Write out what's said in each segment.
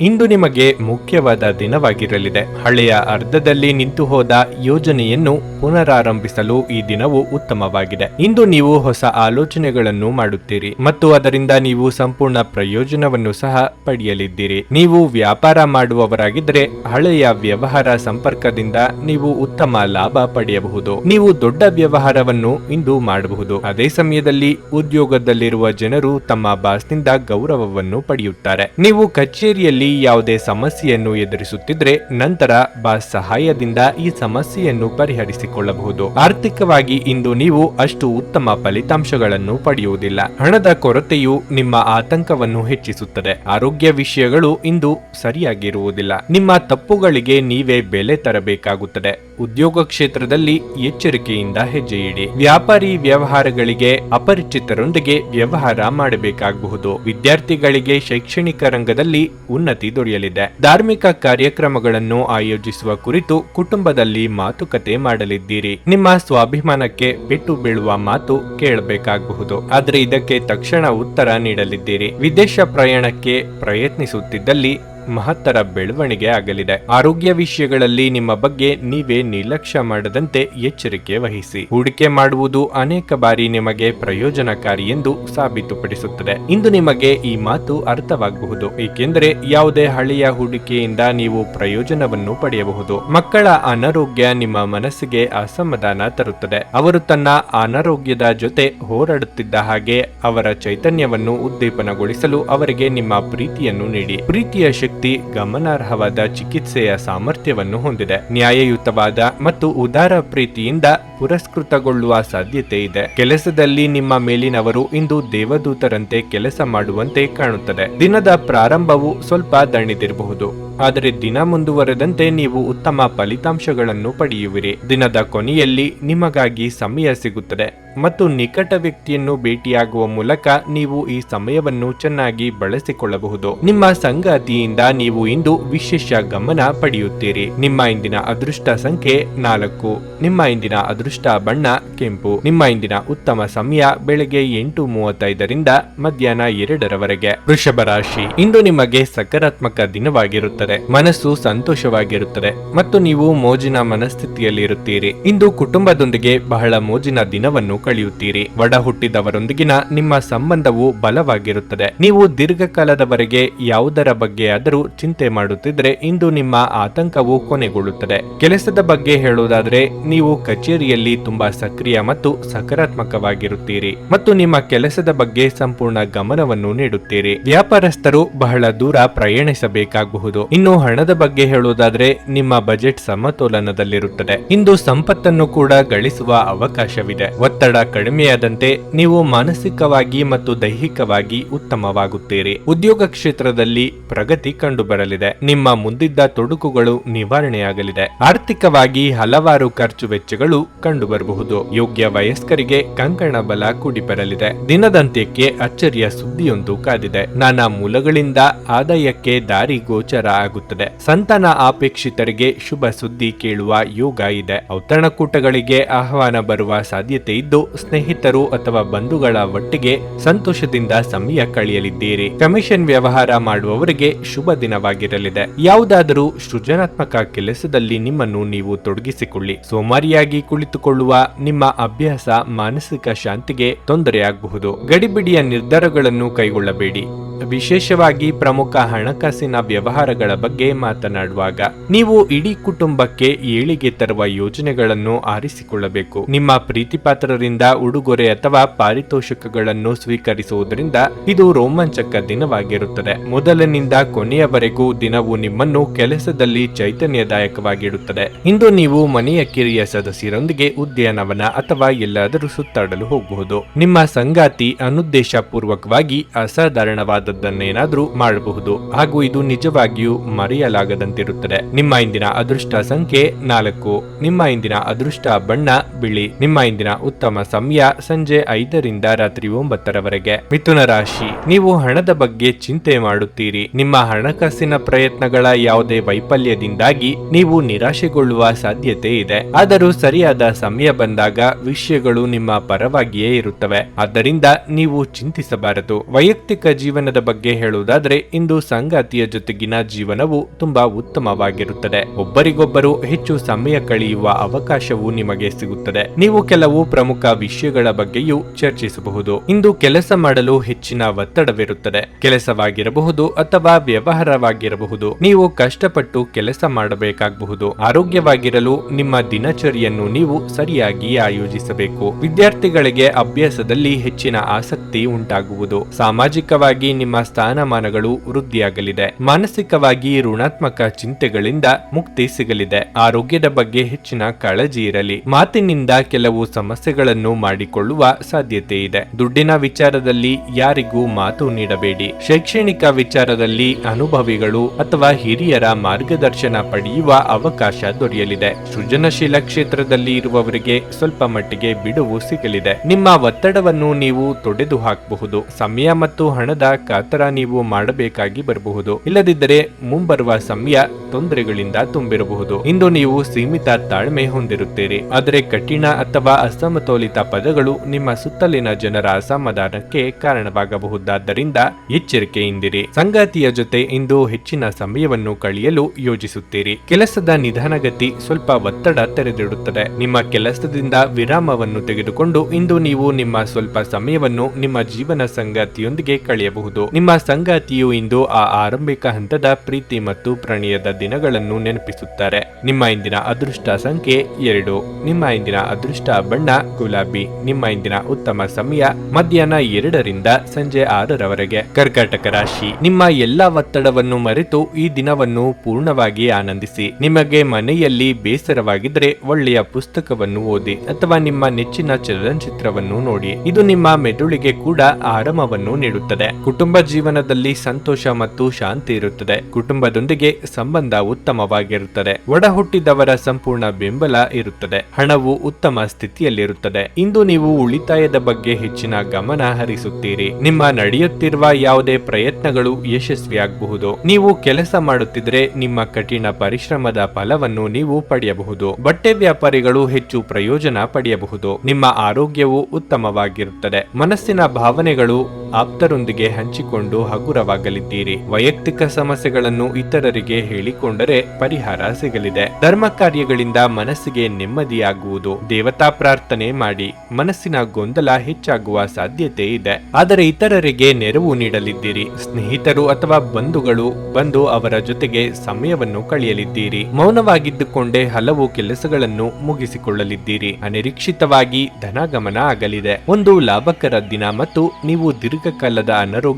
ಇಂದು ನಿಮಗೆ ಮುಖ್ಯವಾದ ದಿನವಾಗಿರಲಿದೆ. ಹಳೆಯ ಅರ್ಧದಲ್ಲಿ ನಿಂತು ಹೋದ ಯೋಜನೆಯನ್ನು ಪುನರಾರಂಭಿಸಲು ಈ ದಿನವು ಉತ್ತಮವಾಗಿದೆ. ಇಂದು ನೀವು ಹೊಸ ಆಲೋಚನೆಗಳನ್ನು ಮಾಡುತ್ತೀರಿ ಮತ್ತು ಅದರಿಂದ ನೀವು ಸಂಪೂರ್ಣ ಪ್ರಯೋಜನವನ್ನು ಸಹ ಪಡೆಯಲಿದ್ದೀರಿ. ನೀವು ವ್ಯಾಪಾರ ಮಾಡುವವರಾಗಿದ್ದರೆ ಹಳೆಯ ವ್ಯವಹಾರ ಸಂಪರ್ಕದಿಂದ ನೀವು ಉತ್ತಮ ಲಾಭ ಪಡೆಯಬಹುದು. ನೀವು ದೊಡ್ಡ ವ್ಯವಹಾರವನ್ನು ಇಂದು ಮಾಡಬಹುದು. ಅದೇ ಸಮಯದಲ್ಲಿ ಉದ್ಯೋಗದಲ್ಲಿರುವ ಜನರು ತಮ್ಮ ಬಾಸ್ನಿಂದ ಗೌರವವನ್ನು ಪಡೆಯುತ್ತಾರೆ. ನೀವು ಕಚೇರಿಯಲ್ಲಿ ಯಾವುದೇ ಸಮಸ್ಯೆಯನ್ನು ಎದುರಿಸುತ್ತಿದ್ರೆ ನಂತರ ಬಾ ಸಹಾಯದಿಂದ ಈ ಸಮಸ್ಯೆಯನ್ನು ಪರಿಹರಿಸಿಕೊಳ್ಳಬಹುದು. ಆರ್ಥಿಕವಾಗಿ ಇಂದು ನೀವು ಅಷ್ಟು ಉತ್ತಮ ಫಲಿತಾಂಶಗಳನ್ನು ಪಡೆಯುವುದಿಲ್ಲ. ಹಣದ ಕೊರತೆಯು ನಿಮ್ಮ ಆತಂಕವನ್ನು ಹೆಚ್ಚಿಸುತ್ತದೆ. ಆರೋಗ್ಯ ವಿಷಯಗಳು ಇಂದು ಸರಿಯಾಗಿರುವುದಿಲ್ಲ. ನಿಮ್ಮ ತಪ್ಪುಗಳಿಗೆ ನೀವೇ ಬೆಲೆ ತರಬೇಕಾಗುತ್ತದೆ. ಉದ್ಯೋಗ ಕ್ಷೇತ್ರದಲ್ಲಿ ಎಚ್ಚರಿಕೆಯಿಂದ ಹೆಜ್ಜೆ ಇಡಿ ವ್ಯಾಪಾರಿ ವ್ಯವಹಾರಗಳಿಗೆ ಅಪರಿಚಿತರೊಂದಿಗೆ ವ್ಯವಹಾರ ಮಾಡಬೇಕಾಗಬಹುದು ವಿದ್ಯಾರ್ಥಿಗಳಿಗೆ ಶೈಕ್ಷಣಿಕ ರಂಗದಲ್ಲಿ ಉನ್ನತಿ ದೊರೆಯಲಿದೆ ಧಾರ್ಮಿಕ ಕಾರ್ಯಕ್ರಮಗಳನ್ನು ಆಯೋಜಿಸುವ ಕುರಿತು ಕುಟುಂಬದಲ್ಲಿ ಮಾತುಕತೆ ಮಾಡಲಿದ್ದೀರಿ. ನಿಮ್ಮ ಸ್ವಾಭಿಮಾನಕ್ಕೆ ಪೆಟ್ಟು ಬೀಳುವ ಮಾತು ಕೇಳಬೇಕಾಗಬಹುದು. ಆದರೆ ಇದಕ್ಕೆ ತಕ್ಷಣ ಉತ್ತರ ನೀಡಲಿದ್ದೀರಿ. ವಿದೇಶ ಪ್ರಯಾಣಕ್ಕೆ ಪ್ರಯತ್ನಿಸುತ್ತಿದ್ದಲ್ಲಿ ಮಹತ್ತರ ಬೆಳವಣಿಗೆ ಆಗಲಿದೆ. ಆರೋಗ್ಯ ವಿಷಯಗಳಲ್ಲಿ ನಿಮ್ಮ ಬಗ್ಗೆ ನೀವೇ ನಿರ್ಲಕ್ಷ್ಯ ಮಾಡದಂತೆ ಎಚ್ಚರಿಕೆ ವಹಿಸಿ. ಹೂಡಿಕೆ ಮಾಡುವುದು ಅನೇಕ ಬಾರಿ ನಿಮಗೆ ಪ್ರಯೋಜನಕಾರಿ ಎಂದು ಸಾಬೀತುಪಡಿಸುತ್ತದೆ. ಇಂದು ನಿಮಗೆ ಈ ಮಾತು ಅರ್ಥವಾಗಬಹುದು. ಏಕೆಂದರೆ ಯಾವುದೇ ಹಳೆಯ ಹೂಡಿಕೆಯಿಂದ ನೀವು ಪ್ರಯೋಜನವನ್ನು ಪಡೆಯಬಹುದು. ಮಕ್ಕಳ ಅನಾರೋಗ್ಯ ನಿಮ್ಮ ಮನಸ್ಸಿಗೆ ಅಸಮಾಧಾನ ತರುತ್ತದೆ. ಅವರು ತನ್ನ ಅನಾರೋಗ್ಯದ ಜೊತೆ ಹೋರಾಡುತ್ತಿದ್ದ ಹಾಗೆ ಅವರ ಚೈತನ್ಯವನ್ನು ಉದ್ದೀಪನಗೊಳಿಸಲು ಅವರಿಗೆ ನಿಮ್ಮ ಪ್ರೀತಿಯನ್ನು ನೀಡಿ. ಪ್ರೀತಿಯ ಶಕ್ತಿ ಗಮನಾರ್ಹವಾದ ಚಿಕಿತ್ಸೆಯ ಸಾಮರ್ಥ್ಯವನ್ನು ಹೊಂದಿದೆ. ನ್ಯಾಯಯುತವಾದ ಮತ್ತು ಉದಾರ ಪ್ರೀತಿಯಿಂದ ಪುರಸ್ಕೃತಗೊಳ್ಳುವ ಸಾಧ್ಯತೆ ಇದೆ. ಕೆಲಸದಲ್ಲಿ ನಿಮ್ಮ ಮೇಲಿನವರು ಇಂದು ದೇವದೂತರಂತೆ ಕೆಲಸ ಮಾಡುವಂತೆ ಕಾಣುತ್ತದೆ. ದಿನದ ಪ್ರಾರಂಭವು ಸ್ವಲ್ಪ ದಣಿದಿರಬಹುದು. ಆದರೆ ದಿನ ಮುಂದುವರೆದಂತೆ ನೀವು ಉತ್ತಮ ಫಲಿತಾಂಶಗಳನ್ನು ಪಡೆಯುವಿರಿ. ದಿನದ ಕೊನೆಯಲ್ಲಿ ನಿಮಗಾಗಿ ಸಮಯ ಸಿಗುತ್ತದೆ. ಮತ್ತು ನಿಕಟ ವ್ಯಕ್ತಿಯನ್ನು ಭೇಟಿಯಾಗುವ ಮೂಲಕ ನೀವು ಈ ಸಮಯವನ್ನು ಚೆನ್ನಾಗಿ ಬಳಸಿಕೊಳ್ಳಬಹುದು. ನಿಮ್ಮ ಸಂಗಾತಿಯಿಂದ ನೀವು ಇಂದು ವಿಶೇಷ ಗಮನ ಪಡೆಯುತ್ತೀರಿ. ನಿಮ್ಮ ಇಂದಿನ ಅದೃಷ್ಟ ಸಂಖ್ಯೆ ನಾಲ್ಕು. ನಿಮ್ಮ ಇಂದಿನ ಅದೃಷ್ಟ ಬಣ್ಣ ಕೆಂಪು. ನಿಮ್ಮ ಇಂದಿನ ಉತ್ತಮ ಸಮಯ ಬೆಳಗ್ಗೆ ಎಂಟು ಮೂವತ್ತೈದರಿಂದ ಮಧ್ಯಾಹ್ನ ಎರಡರವರೆಗೆ. ವೃಷಭ ರಾಶಿ. ಇಂದು ನಿಮಗೆ ಸಕಾರಾತ್ಮಕ ದಿನವಾಗಿರುತ್ತದೆ. ಮನಸ್ಸು ಸಂತೋಷವಾಗಿರುತ್ತದೆ. ಮತ್ತು ನೀವು ಮೋಜಿನ ಮನಸ್ಥಿತಿಯಲ್ಲಿರುತ್ತೀರಿ. ಇಂದು ಕುಟುಂಬದೊಂದಿಗೆ ಬಹಳ ಮೋಜಿನ ದಿನವನ್ನು ಕಳೆಯುತ್ತೀರಿ ಒಡ ಹುಟ್ಟಿದವರೊಂದಿಗಿನ ನಿಮ್ಮ ಸಂಬಂಧವು ಬಲವಾಗಿರುತ್ತದೆ. ನೀವು ದೀರ್ಘಕಾಲದವರೆಗೆ ಯಾವುದರ ಬಗ್ಗೆ ಆದರೂ ಚಿಂತೆ ಮಾಡುತ್ತಿದ್ರೆ ಇಂದು ನಿಮ್ಮ ಆತಂಕವು ಕೊನೆಗೊಳ್ಳುತ್ತದೆ. ಕೆಲಸದ ಬಗ್ಗೆ ಹೇಳುವುದಾದ್ರೆ, ನೀವು ಕಚೇರಿಯಲ್ಲಿ ತುಂಬಾ ಸಕ್ರಿಯ ಮತ್ತು ಸಕಾರಾತ್ಮಕವಾಗಿರುತ್ತೀರಿ ಮತ್ತು ನಿಮ್ಮ ಕೆಲಸದ ಬಗ್ಗೆ ಸಂಪೂರ್ಣ ಗಮನವನ್ನು ನೀಡುತ್ತೀರಿ. ವ್ಯಾಪಾರಸ್ಥರು ಬಹಳ ದೂರ ಪ್ರಯಾಣಿಸಬೇಕಾಗಬಹುದು ಇನ್ನು ಹಣದ ಬಗ್ಗೆ ಹೇಳುವುದಾದ್ರೆ, ನಿಮ್ಮ ಬಜೆಟ್ ಸಮತೋಲನದಲ್ಲಿರುತ್ತದೆ. ಇಂದು ಸಂಪತ್ತನ್ನು ಕೂಡ ಗಳಿಸುವ ಅವಕಾಶವಿದೆ. ಒತ್ತಡ ಕಡಿಮೆಯಾದಂತೆ ನೀವು ಮಾನಸಿಕವಾಗಿ ಮತ್ತು ದೈಹಿಕವಾಗಿ ಉತ್ತಮವಾಗುತ್ತೀರಿ. ಉದ್ಯೋಗ ಕ್ಷೇತ್ರದಲ್ಲಿ ಪ್ರಗತಿ ಕಂಡುಬರಲಿದೆ. ನಿಮ್ಮ ಮುಂದಿದ್ದ ತೊಡಕುಗಳು ನಿವಾರಣೆಯಾಗಲಿದೆ. ಆರ್ಥಿಕವಾಗಿ ಹಲವಾರು ಖರ್ಚು ವೆಚ್ಚಗಳು ಕಂಡುಬರಬಹುದು. ಯೋಗ್ಯ ವಯಸ್ಕರಿಗೆ ಕಂಕಣ ಬಲ ಕೂಡಿಬರಲಿದೆ. ದಿನದಂತ್ಯಕ್ಕೆ ಅಚ್ಚರಿಯ ಸುದ್ದಿಯೊಂದು ಕಾದಿದೆ. ನಾನಾ ಮೂಲಗಳಿಂದ ಆದಾಯಕ್ಕೆ ದಾರಿ ಗೋಚರ ಆಗುತ್ತದೆ. ಸಂತಾನ ಆಪೇಕ್ಷಿತರಿಗೆ ಶುಭ ಸುದ್ದಿ ಕೇಳುವ ಯೋಗ ಇದೆ. ಔತಣಕೂಟಗಳಿಗೆ ಆಹ್ವಾನ ಬರುವ ಸಾಧ್ಯತೆ ಇದ್ದು ಸ್ನೇಹಿತರು ಅಥವಾ ಬಂಧುಗಳ ಒಟ್ಟಿಗೆ ಸಂತೋಷದಿಂದ ಸಮಯ ಕಳೆಯಲಿದ್ದೀರಿ. ಕಮಿಷನ್ ವ್ಯವಹಾರ ಮಾಡುವವರಿಗೆ ಶುಭ ದಿನವಾಗಿರಲಿದೆ. ಯಾವುದಾದರೂ ಸೃಜನಾತ್ಮಕ ಕೆಲಸದಲ್ಲಿ ನಿಮ್ಮನ್ನು ನೀವು ತೊಡಗಿಸಿಕೊಳ್ಳಿ. ಸೋಮಾರಿಯಾಗಿ ಕುಳಿತುಕೊಳ್ಳುವ ನಿಮ್ಮ ಅಭ್ಯಾಸ ಮಾನಸಿಕ ಶಾಂತಿಗೆ ತೊಂದರೆಯಾಗಬಹುದು. ಗಡಿಬಿಡಿಯ ನಿರ್ಧಾರಗಳನ್ನು ಕೈಗೊಳ್ಳಬೇಡಿ. ವಿಶೇಷವಾಗಿ ಪ್ರಮುಖ ಹಣಕಾಸಿನ ವ್ಯವಹಾರಗಳ ಬಗ್ಗೆ ಮಾತನಾಡುವಾಗ, ನೀವು ಇಡೀ ಕುಟುಂಬಕ್ಕೆ ಏಳಿಗೆ ತರುವ ಯೋಜನೆಗಳನ್ನು ಆರಿಸಿಕೊಳ್ಳಬೇಕು. ನಿಮ್ಮ ಪ್ರೀತಿಪಾತ್ರರಿಂದ ಉಡುಗೊರೆ ಅಥವಾ ಪಾರಿತೋಷಕಗಳನ್ನು ಸ್ವೀಕರಿಸುವುದರಿಂದ ಇದು ರೋಮಾಂಚಕ ದಿನವಾಗಿರುತ್ತದೆ. ಮೊದಲಿನಿಂದ ಕೊನೆಯವರೆಗೂ ದಿನವು ನಿಮ್ಮನ್ನು ಕೆಲಸದಲ್ಲಿ ಚೈತನ್ಯದಾಯಕವಾಗಿಡುತ್ತದೆ. ಇಂದು ನೀವು ಮನೆಯ ಕಿರಿಯ ಸದಸ್ಯರೊಂದಿಗೆ ಉದ್ಯಾನವನ ಅಥವಾ ಎಲ್ಲಾದರೂ ಸುತ್ತಾಡಲು ಹೋಗಬಹುದು. ನಿಮ್ಮ ಸಂಗಾತಿ ಅನುದ್ದೇಶ ಪೂರ್ವಕವಾಗಿ ಅಸಾಧಾರಣವಾದ ಮಾಡಬಾರದನ್ನೇನಾದ್ರೂ ಮಾಡಬಹುದು. ಹಾಗೂ ಇದು ನಿಜವಾಗಿಯೂ ಮರೆಯಲಾಗದಂತಿರುತ್ತದೆ. ನಿಮ್ಮ ಇಂದಿನ ಅದೃಷ್ಟ ಸಂಖ್ಯೆ ನಾಲ್ಕು. ನಿಮ್ಮ ಇಂದಿನ ಅದೃಷ್ಟ ಬಣ್ಣ ಬಿಳಿ. ನಿಮ್ಮ ಇಂದಿನ ಉತ್ತಮ ಸಮಯ ಸಂಜೆ ಐದರಿಂದ ರಾತ್ರಿ ಒಂಬತ್ತರವರೆಗೆ. ಮಿಥುನ ರಾಶಿ. ನೀವು ಹಣದ ಬಗ್ಗೆ ಚಿಂತೆ ಮಾಡುತ್ತೀರಿ. ನಿಮ್ಮ ಹಣಕಾಸಿನ ಪ್ರಯತ್ನಗಳ ಯಾವುದೇ ವೈಫಲ್ಯದಿಂದಾಗಿ ನೀವು ನಿರಾಶೆಗೊಳ್ಳುವ ಸಾಧ್ಯತೆ ಇದೆ. ಆದರೂ ಸರಿಯಾದ ಸಮಯ ಬಂದಾಗ ವಿಷಯಗಳು ನಿಮ್ಮ ಪರವಾಗಿಯೇ ಇರುತ್ತವೆ. ಆದ್ದರಿಂದ ನೀವು ಚಿಂತಿಸಬಾರದು. ವೈಯಕ್ತಿಕ ಜೀವನದ ಬಗ್ಗೆ ಹೇಳುವುದಾದ್ರೆ ಇಂದು ಸಂಗಾತಿಯ ಜೊತೆಗಿನ ಜೀವನವು ತುಂಬಾ ಉತ್ತಮವಾಗಿರುತ್ತದೆ. ಒಬ್ಬರಿಗೊಬ್ಬರು ಹೆಚ್ಚು ಸಮಯ ಕಳೆಯುವ ಅವಕಾಶವು ನಿಮಗೆ ಸಿಗುತ್ತದೆ. ನೀವು ಕೆಲವು ಪ್ರಮುಖ ವಿಷಯಗಳ ಬಗ್ಗೆಯೂ ಚರ್ಚಿಸಬಹುದು. ಇಂದು ಕೆಲಸ ಮಾಡಲು ಹೆಚ್ಚಿನ ಒತ್ತಡವಿರುತ್ತದೆ. ಕೆಲಸವಾಗಿರಬಹುದು ಅಥವಾ ವ್ಯವಹಾರವಾಗಿರಬಹುದು. ನೀವು ಕಷ್ಟಪಟ್ಟು ಕೆಲಸ ಮಾಡಬೇಕಾಗಬಹುದು. ಆರೋಗ್ಯವಾಗಿರಲು ನಿಮ್ಮ ದಿನಚರಿಯನ್ನು ನೀವು ಸರಿಯಾಗಿ ಆಯೋಜಿಸಬೇಕು. ವಿದ್ಯಾರ್ಥಿಗಳಿಗೆ ಅಭ್ಯಾಸದಲ್ಲಿ ಹೆಚ್ಚಿನ ಆಸಕ್ತಿ ಉಂಟಾಗುವುದು. ಸಾಮಾಜಿಕವಾಗಿ ನಿಮ್ಮ ಸ್ಥಾನಮಾನಗಳು ವೃದ್ಧಿಯಾಗಲಿದೆ. ಮಾನಸಿಕವಾಗಿ ಋಣಾತ್ಮಕ ಚಿಂತೆಗಳಿಂದ ಮುಕ್ತಿ ಸಿಗಲಿದೆ. ಆರೋಗ್ಯದ ಬಗ್ಗೆ ಹೆಚ್ಚಿನ ಕಾಳಜಿ ಇರಲಿ. ಮಾತಿನಿಂದ ಕೆಲವು ಸಮಸ್ಯೆಗಳನ್ನು ಮಾಡಿಕೊಳ್ಳುವ ಸಾಧ್ಯತೆ ಇದೆ. ದುಡ್ಡಿನ ವಿಚಾರದಲ್ಲಿ ಯಾರಿಗೂ ಮಾತು ನೀಡಬೇಡಿ. ಶೈಕ್ಷಣಿಕ ವಿಚಾರದಲ್ಲಿ ಅನುಭವಿಗಳು ಅಥವಾ ಹಿರಿಯರ ಮಾರ್ಗದರ್ಶನ ಪಡೆಯುವ ಅವಕಾಶ ದೊರೆಯಲಿದೆ. ಸೃಜನಶೀಲ ಕ್ಷೇತ್ರದಲ್ಲಿ ಇರುವವರಿಗೆ ಸ್ವಲ್ಪ ಮಟ್ಟಿಗೆ ಬಿಡುವು ಸಿಗಲಿದೆ. ನಿಮ್ಮ ಒತ್ತಡವನ್ನು ನೀವು ತೊಡೆದು ಹಾಕಬಹುದು ಸಮಯ ಮತ್ತು ಹಣದ ಕಾತರ ನೀವು ಮಾಡಬೇಕಾಗಿ ಬರಬಹುದು. ಇಲ್ಲದಿದ್ದರೆ ಮುಂಬರುವ ಸಮಯ ತೊಂದರೆಗಳಿಂದ ತುಂಬಿರಬಹುದು. ಇಂದು ನೀವು ಸೀಮಿತ ತಾಳ್ಮೆ ಹೊಂದಿರುತ್ತೀರಿ. ಆದರೆ ಕಠಿಣ ಅಥವಾ ಅಸಮತೋಲಿತ ಪದಗಳು ನಿಮ್ಮ ಸುತ್ತಲಿನ ಜನರ ಅಸಮಾಧಾನಕ್ಕೆ ಕಾರಣವಾಗಬಹುದಾದ್ದರಿಂದ ಎಚ್ಚರಿಕೆಯಿಂದಿರಿ. ಸಂಗಾತಿಯ ಜೊತೆ ಇಂದು ಹೆಚ್ಚಿನ ಸಮಯವನ್ನು ಕಳೆಯಲು ಯೋಜಿಸುತ್ತೀರಿ. ಕೆಲಸದ ನಿಧಾನಗತಿ ಸ್ವಲ್ಪ ಒತ್ತಡ ತೆರೆದಿಡುತ್ತದೆ. ನಿಮ್ಮ ಕೆಲಸದಿಂದ ವಿರಾಮವನ್ನು ತೆಗೆದುಕೊಂಡು ಇಂದು ನೀವು ನಿಮ್ಮ ಸ್ವಲ್ಪ ಸಮಯವನ್ನು ನಿಮ್ಮ ಜೀವನ ಸಂಗಾತಿಯೊಂದಿಗೆ ಕಳೆಯಬಹುದು. ನಿಮ್ಮ ಸಂಗಾತಿಯು ಇಂದು ಆ ಆರಂಭಿಕ ಹಂತದ ಪ್ರೀತಿ ಮತ್ತು ಪ್ರಣಯದ ದಿನಗಳನ್ನು ನೆನಪಿಸುತ್ತಾರೆ. ನಿಮ್ಮ ಇಂದಿನ ಅದೃಷ್ಟ ಸಂಖ್ಯೆ ಎರಡು. ನಿಮ್ಮ ಇಂದಿನ ಅದೃಷ್ಟ ಬಣ್ಣ ಗುಲಾಬಿ. ನಿಮ್ಮ ಇಂದಿನ ಉತ್ತಮ ಸಮಯ ಮಧ್ಯಾಹ್ನ ಎರಡರಿಂದ ಸಂಜೆ ಆರರವರೆಗೆ. ಕರ್ಕಾಟಕ ರಾಶಿ. ನಿಮ್ಮ ಎಲ್ಲಾ ಒತ್ತಡವನ್ನು ಮರೆತು ಈ ದಿನವನ್ನು ಪೂರ್ಣವಾಗಿ ಆನಂದಿಸಿ. ನಿಮಗೆ ಮನೆಯಲ್ಲಿ ಬೇಸರವಾಗಿದ್ರೆ ಒಳ್ಳೆಯ ಪುಸ್ತಕವನ್ನು ಓದಿ ಅಥವಾ ನಿಮ್ಮ ನೆಚ್ಚಿನ ಚಲನಚಿತ್ರವನ್ನು ನೋಡಿ. ಇದು ನಿಮ್ಮ ಮೆದುಳಿಗೆ ಕೂಡ ಆರಾಮವನ್ನು ನೀಡುತ್ತದೆ. ಕುಟುಂಬ ಜೀವನದಲ್ಲಿ ಸಂತೋಷ ಮತ್ತು ಶಾಂತಿ ಇರುತ್ತದೆ. ಕುಟುಂಬದೊಂದಿಗೆ ಸಂಬಂಧ ಉತ್ತಮವಾಗಿರುತ್ತದೆ. ಒಡ ಹುಟ್ಟಿದವರ ಸಂಪೂರ್ಣ ಬೆಂಬಲ ಇರುತ್ತದೆ. ಹಣವು ಉತ್ತಮ ಸ್ಥಿತಿಯಲ್ಲಿರುತ್ತದೆ. ಇಂದು ನೀವು ಉಳಿತಾಯದ ಬಗ್ಗೆ ಹೆಚ್ಚಿನ ಗಮನ ಹರಿಸುತ್ತೀರಿ. ನಿಮ್ಮ ನಡೆಯುತ್ತಿರುವ ಯಾವುದೇ ಪ್ರಯತ್ನಗಳು ಯಶಸ್ವಿಯಾಗಬಹುದು. ನೀವು ಕೆಲಸ ಮಾಡುತ್ತಿದ್ರೆ ನಿಮ್ಮ ಕಠಿಣ ಪರಿಶ್ರಮದ ಫಲವನ್ನು ನೀವು ಪಡೆಯಬಹುದು. ಬಟ್ಟೆ ವ್ಯಾಪಾರಿಗಳು ಹೆಚ್ಚು ಪ್ರಯೋಜನ ಪಡೆಯಬಹುದು. ನಿಮ್ಮ ಆರೋಗ್ಯವು ಉತ್ತಮವಾಗಿರುತ್ತದೆ. ಮನಸ್ಸಿನ ಭಾವನೆಗಳು ಆಪ್ತರೊಂದಿಗೆ ಹಂಚಿಕೊಂಡು ಹಗುರವಾಗಲಿದ್ದೀರಿ. ವೈಯಕ್ತಿಕ ಸಮಸ್ಯೆಗಳನ್ನು ಇತರರಿಗೆ ಹೇಳಿಕೊಂಡರೆ ಪರಿಹಾರ ಸಿಗಲಿದೆ. ಧರ್ಮ ಕಾರ್ಯಗಳಿಂದ ಮನಸ್ಸಿಗೆ ನೆಮ್ಮದಿಯಾಗುವುದು. ದೇವತಾ ಪ್ರಾರ್ಥನೆ ಮಾಡಿ. ಮನಸ್ಸಿನ ಗೊಂದಲ ಹೆಚ್ಚಾಗುವ ಸಾಧ್ಯತೆ ಇದೆ. ಆದರೆ ಇತರರಿಗೆ ನೆರವು ನೀಡಲಿದ್ದೀರಿ. ಸ್ನೇಹಿತರು ಅಥವಾ ಬಂಧುಗಳು ಬಂದು ಅವರ ಜೊತೆಗೆ ಸಮಯವನ್ನು ಕಳೆಯಲಿದ್ದೀರಿ. ಮೌನವಾಗಿದ್ದುಕೊಂಡೇ ಹಲವು ಕೆಲಸಗಳನ್ನು ಮುಗಿಸಿಕೊಳ್ಳಲಿದ್ದೀರಿ. ಅನಿರೀಕ್ಷಿತವಾಗಿ ಧನಗಮನ ಆಗಲಿದೆ. ಒಂದು ಲಾಭಕರ ದಿನ ಮತ್ತು ನೀವು ದೀರ್ಘಕಾಲದ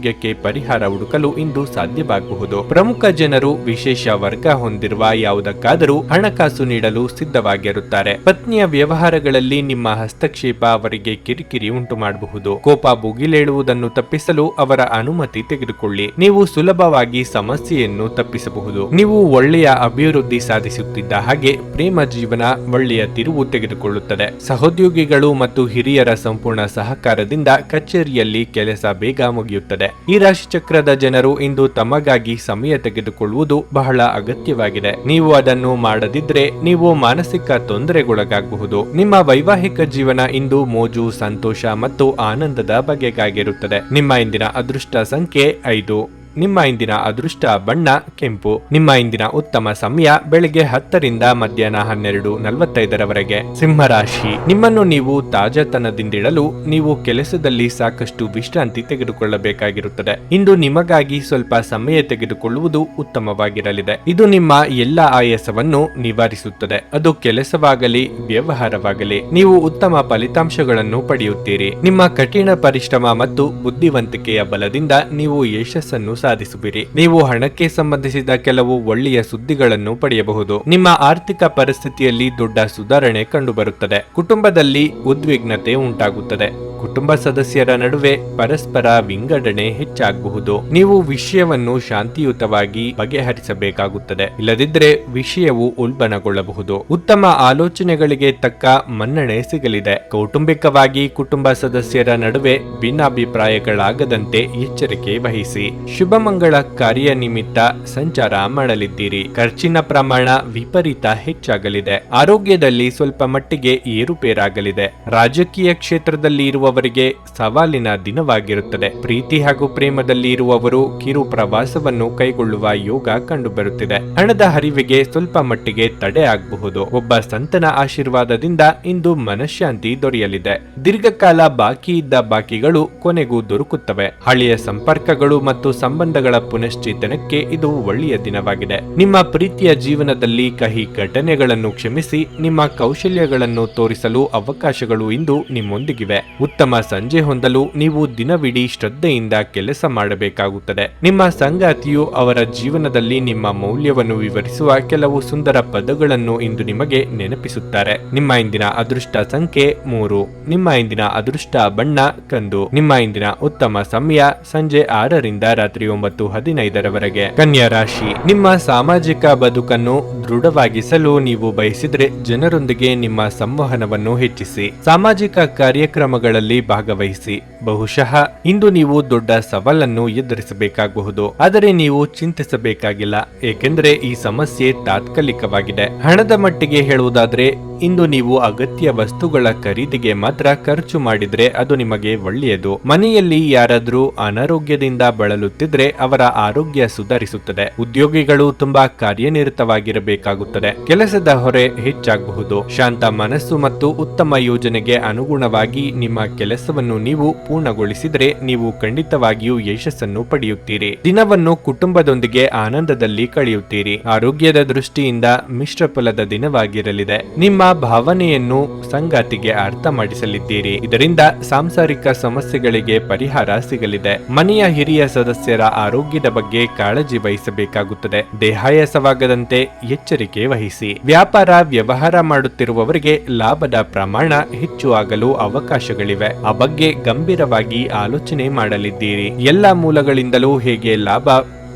ಅನಾರೋಗ್ಯಕ್ಕೆ ಪರಿಹಾರ ಹುಡುಕಲು ಇಂದು ಸಾಧ್ಯವಾಗಬಹುದು. ಪ್ರಮುಖ ಜನರು ವಿಶೇಷ ವರ್ಗ ಹೊಂದಿರುವ ಯಾವುದಕ್ಕಾದರೂ ಹಣಕಾಸು ನೀಡಲು ಸಿದ್ಧವಾಗಿರುತ್ತಾರೆ. ಪತ್ನಿಯ ವ್ಯವಹಾರಗಳಲ್ಲಿ ನಿಮ್ಮ ಹಸ್ತಕ್ಷೇಪ ಅವರಿಗೆ ಕಿರಿಕಿರಿ ಉಂಟು ಮಾಡಬಹುದು ಕೋಪ ಭುಗಿಲೇಳುವುದನ್ನು ತಪ್ಪಿಸಲು ಅವರ ಅನುಮತಿ ತೆಗೆದುಕೊಳ್ಳಿ. ನೀವು ಸುಲಭವಾಗಿ ಸಮಸ್ಯೆಯನ್ನು ತಪ್ಪಿಸಬಹುದು. ನೀವು ಒಳ್ಳೆಯ ಅಭಿವೃದ್ಧಿ ಸಾಧಿಸುತ್ತಿದ್ದ ಹಾಗೆ ಪ್ರೇಮ ಜೀವನ ಒಳ್ಳೆಯ ತಿರುವು ತೆಗೆದುಕೊಳ್ಳುತ್ತದೆ. ಸಹೋದ್ಯೋಗಿಗಳು ಮತ್ತು ಹಿರಿಯರ ಸಂಪೂರ್ಣ ಸಹಕಾರದಿಂದ ಕಚೇರಿಯಲ್ಲಿ ಕೆಲಸ ಬೇಗ ಮುಗಿಯುತ್ತದೆ. ಈ ರಾಶಿಚಕ್ರದ ಜನರು ಇಂದು ತಮಗಾಗಿ ಸಮಯ ತೆಗೆದುಕೊಳ್ಳುವುದು ಬಹಳ ಅಗತ್ಯವಾಗಿದೆ. ನೀವು ಅದನ್ನು ಮಾಡದಿದ್ರೆ ನೀವು ಮಾನಸಿಕ ತೊಂದರೆಗೊಳಗಾಗಬಹುದು. ನಿಮ್ಮ ವೈವಾಹಿಕ ಜೀವನ ಇಂದು ಮೋಜು, ಸಂತೋಷ ಮತ್ತು ಆನಂದದ ಬಗೆಗಾಗಿರುತ್ತದೆ. ನಿಮ್ಮ ಇಂದಿನ ಅದೃಷ್ಟ ಸಂಖ್ಯೆ ಐದು. ನಿಮ್ಮ ಇಂದಿನ ಅದೃಷ್ಟ ಬಣ್ಣ, ಕೆಂಪು. ನಿಮ್ಮ ಇಂದಿನ ಉತ್ತಮ ಸಮಯ ಬೆಳಿಗ್ಗೆ ಹತ್ತರಿಂದ ಮಧ್ಯಾಹ್ನ ಹನ್ನೆರಡು ನಲವತ್ತೈದರವರೆಗೆ. ಸಿಂಹರಾಶಿ. ನಿಮ್ಮನ್ನು ನೀವು ತಾಜಾತನದಿಂದಿಡಲು ನೀವು ಕೆಲಸದಲ್ಲಿ ಸಾಕಷ್ಟು ವಿಶ್ರಾಂತಿ ತೆಗೆದುಕೊಳ್ಳಬೇಕಾಗಿರುತ್ತದೆ. ಇಂದು ನಿಮಗಾಗಿ ಸ್ವಲ್ಪ ಸಮಯ ತೆಗೆದುಕೊಳ್ಳುವುದು ಉತ್ತಮವಾಗಿರಲಿದೆ. ಇದು ನಿಮ್ಮ ಎಲ್ಲ ಆಯಾಸವನ್ನು ನಿವಾರಿಸುತ್ತದೆ. ಅದು ಕೆಲಸವಾಗಲಿ, ವ್ಯವಹಾರವಾಗಲಿ, ನೀವು ಉತ್ತಮ ಫಲಿತಾಂಶಗಳನ್ನು ಪಡೆಯುತ್ತೀರಿ. ನಿಮ್ಮ ಕಠಿಣ ಪರಿಶ್ರಮ ಮತ್ತು ಬುದ್ಧಿವಂತಿಕೆಯ ಬಲದಿಂದ ನೀವು ಯಶಸ್ಸನ್ನು ಸಾಧಿಸುವಿರಿ. ನೀವು ಹಣಕ್ಕೆ ಸಂಬಂಧಿಸಿದ ಕೆಲವು ಒಳ್ಳೆಯ ಸುದ್ದಿಗಳನ್ನು ಪಡೆಯಬಹುದು. ನಿಮ್ಮ ಆರ್ಥಿಕ ಪರಿಸ್ಥಿತಿಯಲ್ಲಿ ದೊಡ್ಡ ಸುಧಾರಣೆ ಕಂಡುಬರುತ್ತದೆ. ಕುಟುಂಬದಲ್ಲಿ ಉದ್ವಿಗ್ನತೆ ಉಂಟಾಗುತ್ತದೆ. ಕುಟುಂಬ ಸದಸ್ಯರ ನಡುವೆ ಪರಸ್ಪರ ವಿಂಗಡಣೆ ಹೆಚ್ಚಾಗಬಹುದು ನೀವು ವಿಷಯವನ್ನು ಶಾಂತಿಯುತವಾಗಿ ಬಗೆಹರಿಸಬೇಕಾಗುತ್ತದೆ. ಇಲ್ಲದಿದ್ದರೆ ವಿಷಯವು ಉಲ್ಬಣಗೊಳ್ಳಬಹುದು. ಉತ್ತಮ ಆಲೋಚನೆಗಳಿಗೆ ತಕ್ಕ ಮನ್ನಣೆ ಸಿಗಲಿದೆ. ಕೌಟುಂಬಿಕವಾಗಿ ಕುಟುಂಬ ಸದಸ್ಯರ ನಡುವೆ ಭಿನ್ನಾಭಿಪ್ರಾಯಗಳಾಗದಂತೆ ಎಚ್ಚರಿಕೆ ವಹಿಸಿ. ಶುಭಮಂಗಳ ಕಾರ್ಯ ನಿಮಿತ್ತ ಸಂಚಾರ ಮಾಡಲಿದ್ದೀರಿ. ಖರ್ಚಿನ ಪ್ರಮಾಣ ವಿಪರೀತ ಹೆಚ್ಚಾಗಲಿದೆ. ಆರೋಗ್ಯದಲ್ಲಿ ಸ್ವಲ್ಪ ಮಟ್ಟಿಗೆ ಏರುಪೇರಾಗಲಿದೆ. ರಾಜಕೀಯ ಕ್ಷೇತ್ರದಲ್ಲಿ ಇರುವವರಿಗೆ ಸವಾಲಿನ ದಿನವಾಗಿರುತ್ತದೆ. ಪ್ರೀತಿ ಹಾಗೂ ಪ್ರೇಮದಲ್ಲಿ ಇರುವವರು ಕಿರು ಪ್ರವಾಸವನ್ನು ಕೈಗೊಳ್ಳುವ ಯೋಗ ಕಂಡುಬರುತ್ತಿದೆ. ಹಣದ ಹರಿವಿಗೆ ಸ್ವಲ್ಪ ಮಟ್ಟಿಗೆ ತಡೆ ಆಗಬಹುದು. ಒಬ್ಬ ಸಂತನ ಆಶೀರ್ವಾದದಿಂದ ಇಂದು ಮನಃಶಾಂತಿ ದೊರೆಯಲಿದೆ. ದೀರ್ಘಕಾಲ ಬಾಕಿ ಇದ್ದ ಬಾಕಿಗಳು ಕೊನೆಗೂ ದೊರಕುತ್ತವೆ. ಹಳೆಯ ಸಂಪರ್ಕಗಳು ಮತ್ತು ಸಂಬಂಧಗಳ ಪುನಶ್ಚೇತನಕ್ಕೆ ಇದು ಒಳ್ಳೆಯ ದಿನವಾಗಿದೆ. ನಿಮ್ಮ ಪ್ರೀತಿಯ ಜೀವನದಲ್ಲಿ ಕಹಿ ಘಟನೆಗಳನ್ನು ಕ್ಷಮಿಸಿ, ನಿಮ್ಮ ಕೌಶಲ್ಯಗಳನ್ನು ತೋರಿಸಲು ಅವಕಾಶಗಳು ಇಂದು ನಿಮ್ಮೊಂದಿಗಿವೆ. ಉತ್ತಮ ಸಂಜೆ ಹೊಂದಲು ನೀವು ದಿನವಿಡೀ ಶ್ರದ್ಧೆಯಿಂದ ಕೆಲಸ ಮಾಡಬೇಕಾಗುತ್ತದೆ. ನಿಮ್ಮ ಸಂಗಾತಿಯು ಅವರ ಜೀವನದಲ್ಲಿ ನಿಮ್ಮ ಮೌಲ್ಯವನ್ನು ವಿವರಿಸುವ ಕೆಲವು ಸುಂದರ ಪದಗಳನ್ನು ಇಂದು ನಿಮಗೆ ನೆನಪಿಸುತ್ತಾರೆ. ನಿಮ್ಮ ಇಂದಿನ ಅದೃಷ್ಟ ಸಂಖ್ಯೆ ಮೂರು. ನಿಮ್ಮ ಇಂದಿನ ಅದೃಷ್ಟ ಬಣ್ಣ ಕಂದು. ನಿಮ್ಮ ಇಂದಿನ ಉತ್ತಮ ಸಮಯ ಸಂಜೆ ಆರರಿಂದ ರಾತ್ರಿ ಒಂಬತ್ತು ಹದಿನೈದರವರೆಗೆ. ಕನ್ಯಾ ರಾಶಿ. ನಿಮ್ಮ ಸಾಮಾಜಿಕ ಬದುಕನ್ನು ದೃಢವಾಗಿಸಲು ನೀವು ಬಯಸಿದರೆ ಜನರೊಂದಿಗೆ ನಿಮ್ಮ ಸಂವಹನವನ್ನು ಹೆಚ್ಚಿಸಿ. ಸಾಮಾಜಿಕ ಕಾರ್ಯಕ್ರಮಗಳಲ್ಲಿ ಭಾಗವಹಿಸಿ. ಬಹುಶಃ ಇಂದು ನೀವು ದೊಡ್ಡ ಸವಾಲನ್ನು ಎದುರಿಸಬೇಕಾಗಬಹುದು. ಆದರೆ ನೀವು ಚಿಂತಿಸಬೇಕಾಗಿಲ್ಲ. ಏಕೆಂದರೆ ಈ ಸಮಸ್ಯೆ ತಾತ್ಕಾಲಿಕವಾಗಿದೆ. ಹಣದ ಮಟ್ಟಿಗೆ ಹೇಳುವುದಾದ್ರೆ, ಇಂದು ನೀವು ಅಗತ್ಯ ವಸ್ತುಗಳ ಖರೀದಿಗೆ ಮಾತ್ರ ಖರ್ಚು ಮಾಡಿದ್ರೆ ಅದು ನಿಮಗೆ ಒಳ್ಳೆಯದು. ಮನೆಯಲ್ಲಿ ಯಾರಾದ್ರೂ ಅನಾರೋಗ್ಯದಿಂದ ಬಳಲುತ್ತಿದ್ರೆ ಅವರ ಆರೋಗ್ಯ ಸುಧಾರಿಸುತ್ತದೆ. ಉದ್ಯೋಗಿಗಳು ತುಂಬಾ ಕಾರ್ಯನಿರತವಾಗಿರಬೇಕಾಗುತ್ತದೆ. ಕೆಲಸದ ಹೊರೆ ಹೆಚ್ಚಾಗಬಹುದು. ಶಾಂತ ಮನಸ್ಸು ಮತ್ತು ಉತ್ತಮ ಯೋಜನೆಗೆ ಅನುಗುಣವಾಗಿ ನಿಮ್ಮ ಕೆಲಸವನ್ನು ನೀವು ಪೂರ್ಣಗೊಳಿಸಿದರೆ ನೀವು ಖಂಡಿತವಾಗಿಯೂ ಯಶಸ್ಸನ್ನು ಪಡೆಯುತ್ತೀರಿ. ದಿನವನ್ನು ಕುಟುಂಬದೊಂದಿಗೆ ಆನಂದದಲ್ಲಿ ಕಳೆಯುತ್ತೀರಿ. ಆರೋಗ್ಯದ ದೃಷ್ಟಿಯಿಂದ ಮಿಶ್ರ ಫಲದ ದಿನವಾಗಿರಲಿದೆ. ನಿಮ್ಮ ಭಾವನೆಯನ್ನು ಸಂಗಾತಿಗೆ ಅರ್ಥ ಮಾಡಿಸಲಿದ್ದೀರಿ. ಇದರಿಂದ ಸಾಂಸಾರಿಕ ಸಮಸ್ಯೆಗಳಿಗೆ ಪರಿಹಾರ ಸಿಗಲಿದೆ. ಮನೆಯ ಹಿರಿಯ ಸದಸ್ಯರ ಆರೋಗ್ಯದ ಬಗ್ಗೆ ಕಾಳಜಿ ವಹಿಸಬೇಕಾಗುತ್ತದೆ. ದೇಹಾಯಾಸವಾಗದಂತೆ ಎಚ್ಚರಿಕೆ ವಹಿಸಿ. ವ್ಯಾಪಾರ ವ್ಯವಹಾರ ಮಾಡುತ್ತಿರುವವರಿಗೆ ಲಾಭದ ಪ್ರಮಾಣ ಹೆಚ್ಚು ಆಗಲು ಅವಕಾಶಗಳಿವೆ. ಆ ಬಗ್ಗೆ ಗಂಭೀರವಾಗಿ ಆಲೋಚನೆ ಮಾಡಲಿದ್ದೀರಿ. ಎಲ್ಲ ಮೂಲಗಳಿಂದಲೂ ಹೇಗೆ ಲಾಭ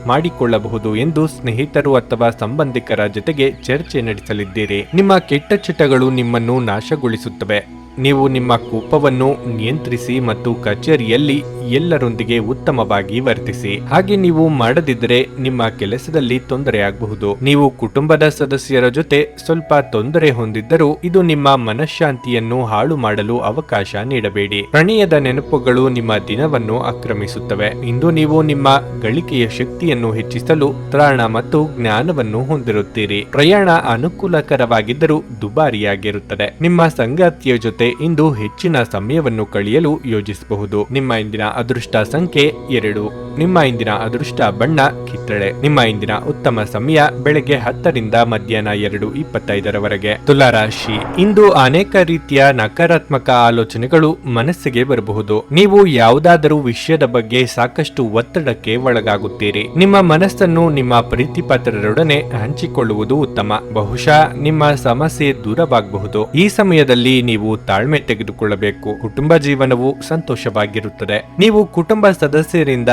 ಮಾಡಿಕೊಳ್ಳಬಹುದು ಎಂದು ಸ್ನೇಹಿತರು ಅಥವಾ ಸಂಬಂಧಿಕರ ಜೊತೆಗೆ ಚರ್ಚೆ ನಡೆಸಲಿದ್ದೀರಿ. ನಿಮ್ಮ ಕೆಟ್ಟ ಚಟಗಳು ನಿಮ್ಮನ್ನು ನಾಶಗೊಳಿಸುತ್ತವೆ. ನೀವು ನಿಮ್ಮ ಕೋಪವನ್ನು ನಿಯಂತ್ರಿಸಿ ಮತ್ತು ಕಚೇರಿಯಲ್ಲಿ ಎಲ್ಲರೊಂದಿಗೆ ಉತ್ತಮವಾಗಿ ವರ್ತಿಸಿ. ಹಾಗೆ ನೀವು ಮಾಡದಿದ್ದರೆ ನಿಮ್ಮ ಕೆಲಸದಲ್ಲಿ ತೊಂದರೆಯಾಗಬಹುದು. ನೀವು ಕುಟುಂಬದ ಸದಸ್ಯರ ಜೊತೆ ಸ್ವಲ್ಪ ತೊಂದರೆ ಹೊಂದಿದ್ದರೂ ಇದು ನಿಮ್ಮ ಮನಃಶಾಂತಿಯನ್ನು ಹಾಳು ಮಾಡಲು ಅವಕಾಶ ನೀಡಬೇಡಿ. ಪ್ರಣಯದ ನೆನಪುಗಳು ನಿಮ್ಮ ದಿನವನ್ನು ಆಕ್ರಮಿಸುತ್ತವೆ. ಇಂದು ನೀವು ನಿಮ್ಮ ಗಳಿಕೆಯ ಶಕ್ತಿಯನ್ನು ಹೆಚ್ಚಿಸಲು ತ್ರಾಣ ಮತ್ತು ಜ್ಞಾನವನ್ನು ಹೊಂದಿರುತ್ತೀರಿ. ಪ್ರಯಾಣ ಅನುಕೂಲಕರವಾಗಿದ್ದರೂ ದುಬಾರಿಯಾಗಿರುತ್ತದೆ. ನಿಮ್ಮ ಸಂಗಾತಿಯ ಜೊತೆ ಇಂದು ಹೆಚ್ಚಿನ ಸಮಯವನ್ನು ಕಳೆಯಲು ಯೋಜಿಸಬಹುದು. ನಿಮ್ಮ ಇಂದಿನ ಅದೃಷ್ಟ ಸಂಖ್ಯೆ ಎರಡು. ನಿಮ್ಮ ಇಂದಿನ ಅದೃಷ್ಟ ಬಣ್ಣ ಕಿತ್ತಳೆ. ನಿಮ್ಮ ಇಂದಿನ ಉತ್ತಮ ಸಮಯ ಬೆಳಗ್ಗೆ ಹತ್ತರಿಂದ ಮಧ್ಯಾಹ್ನ ಎರಡು ಇಪ್ಪತ್ತೈದರವರೆಗೆ. ತುಲಾರಾಶಿ ಇಂದು ಅನೇಕ ರೀತಿಯ ನಕಾರಾತ್ಮಕ ಆಲೋಚನೆಗಳು ಮನಸ್ಸಿಗೆ ಬರಬಹುದು. ನೀವು ಯಾವುದಾದರೂ ವಿಷಯದ ಬಗ್ಗೆ ಸಾಕಷ್ಟು ಒತ್ತಡಕ್ಕೆ ಒಳಗಾಗುತ್ತೀರಿ. ನಿಮ್ಮ ಮನಸ್ಸನ್ನು ನಿಮ್ಮ ಪ್ರೀತಿಪಾತ್ರರೊಡನೆ ಹಂಚಿಕೊಳ್ಳುವುದು ಉತ್ತಮ. ಬಹುಶಃ ನಿಮ್ಮ ಸಮಸ್ಯೆ ದೂರವಾಗಬಹುದು. ಈ ಸಮಯದಲ್ಲಿ ನೀವು ತಾಳ್ಮೆ ತೆಗೆದುಕೊಳ್ಳಬೇಕು. ಕುಟುಂಬ ಜೀವನವು ಸಂತೋಷವಾಗಿರುತ್ತದೆ. ನೀವು ಕುಟುಂಬ ಸದಸ್ಯರಿಂದ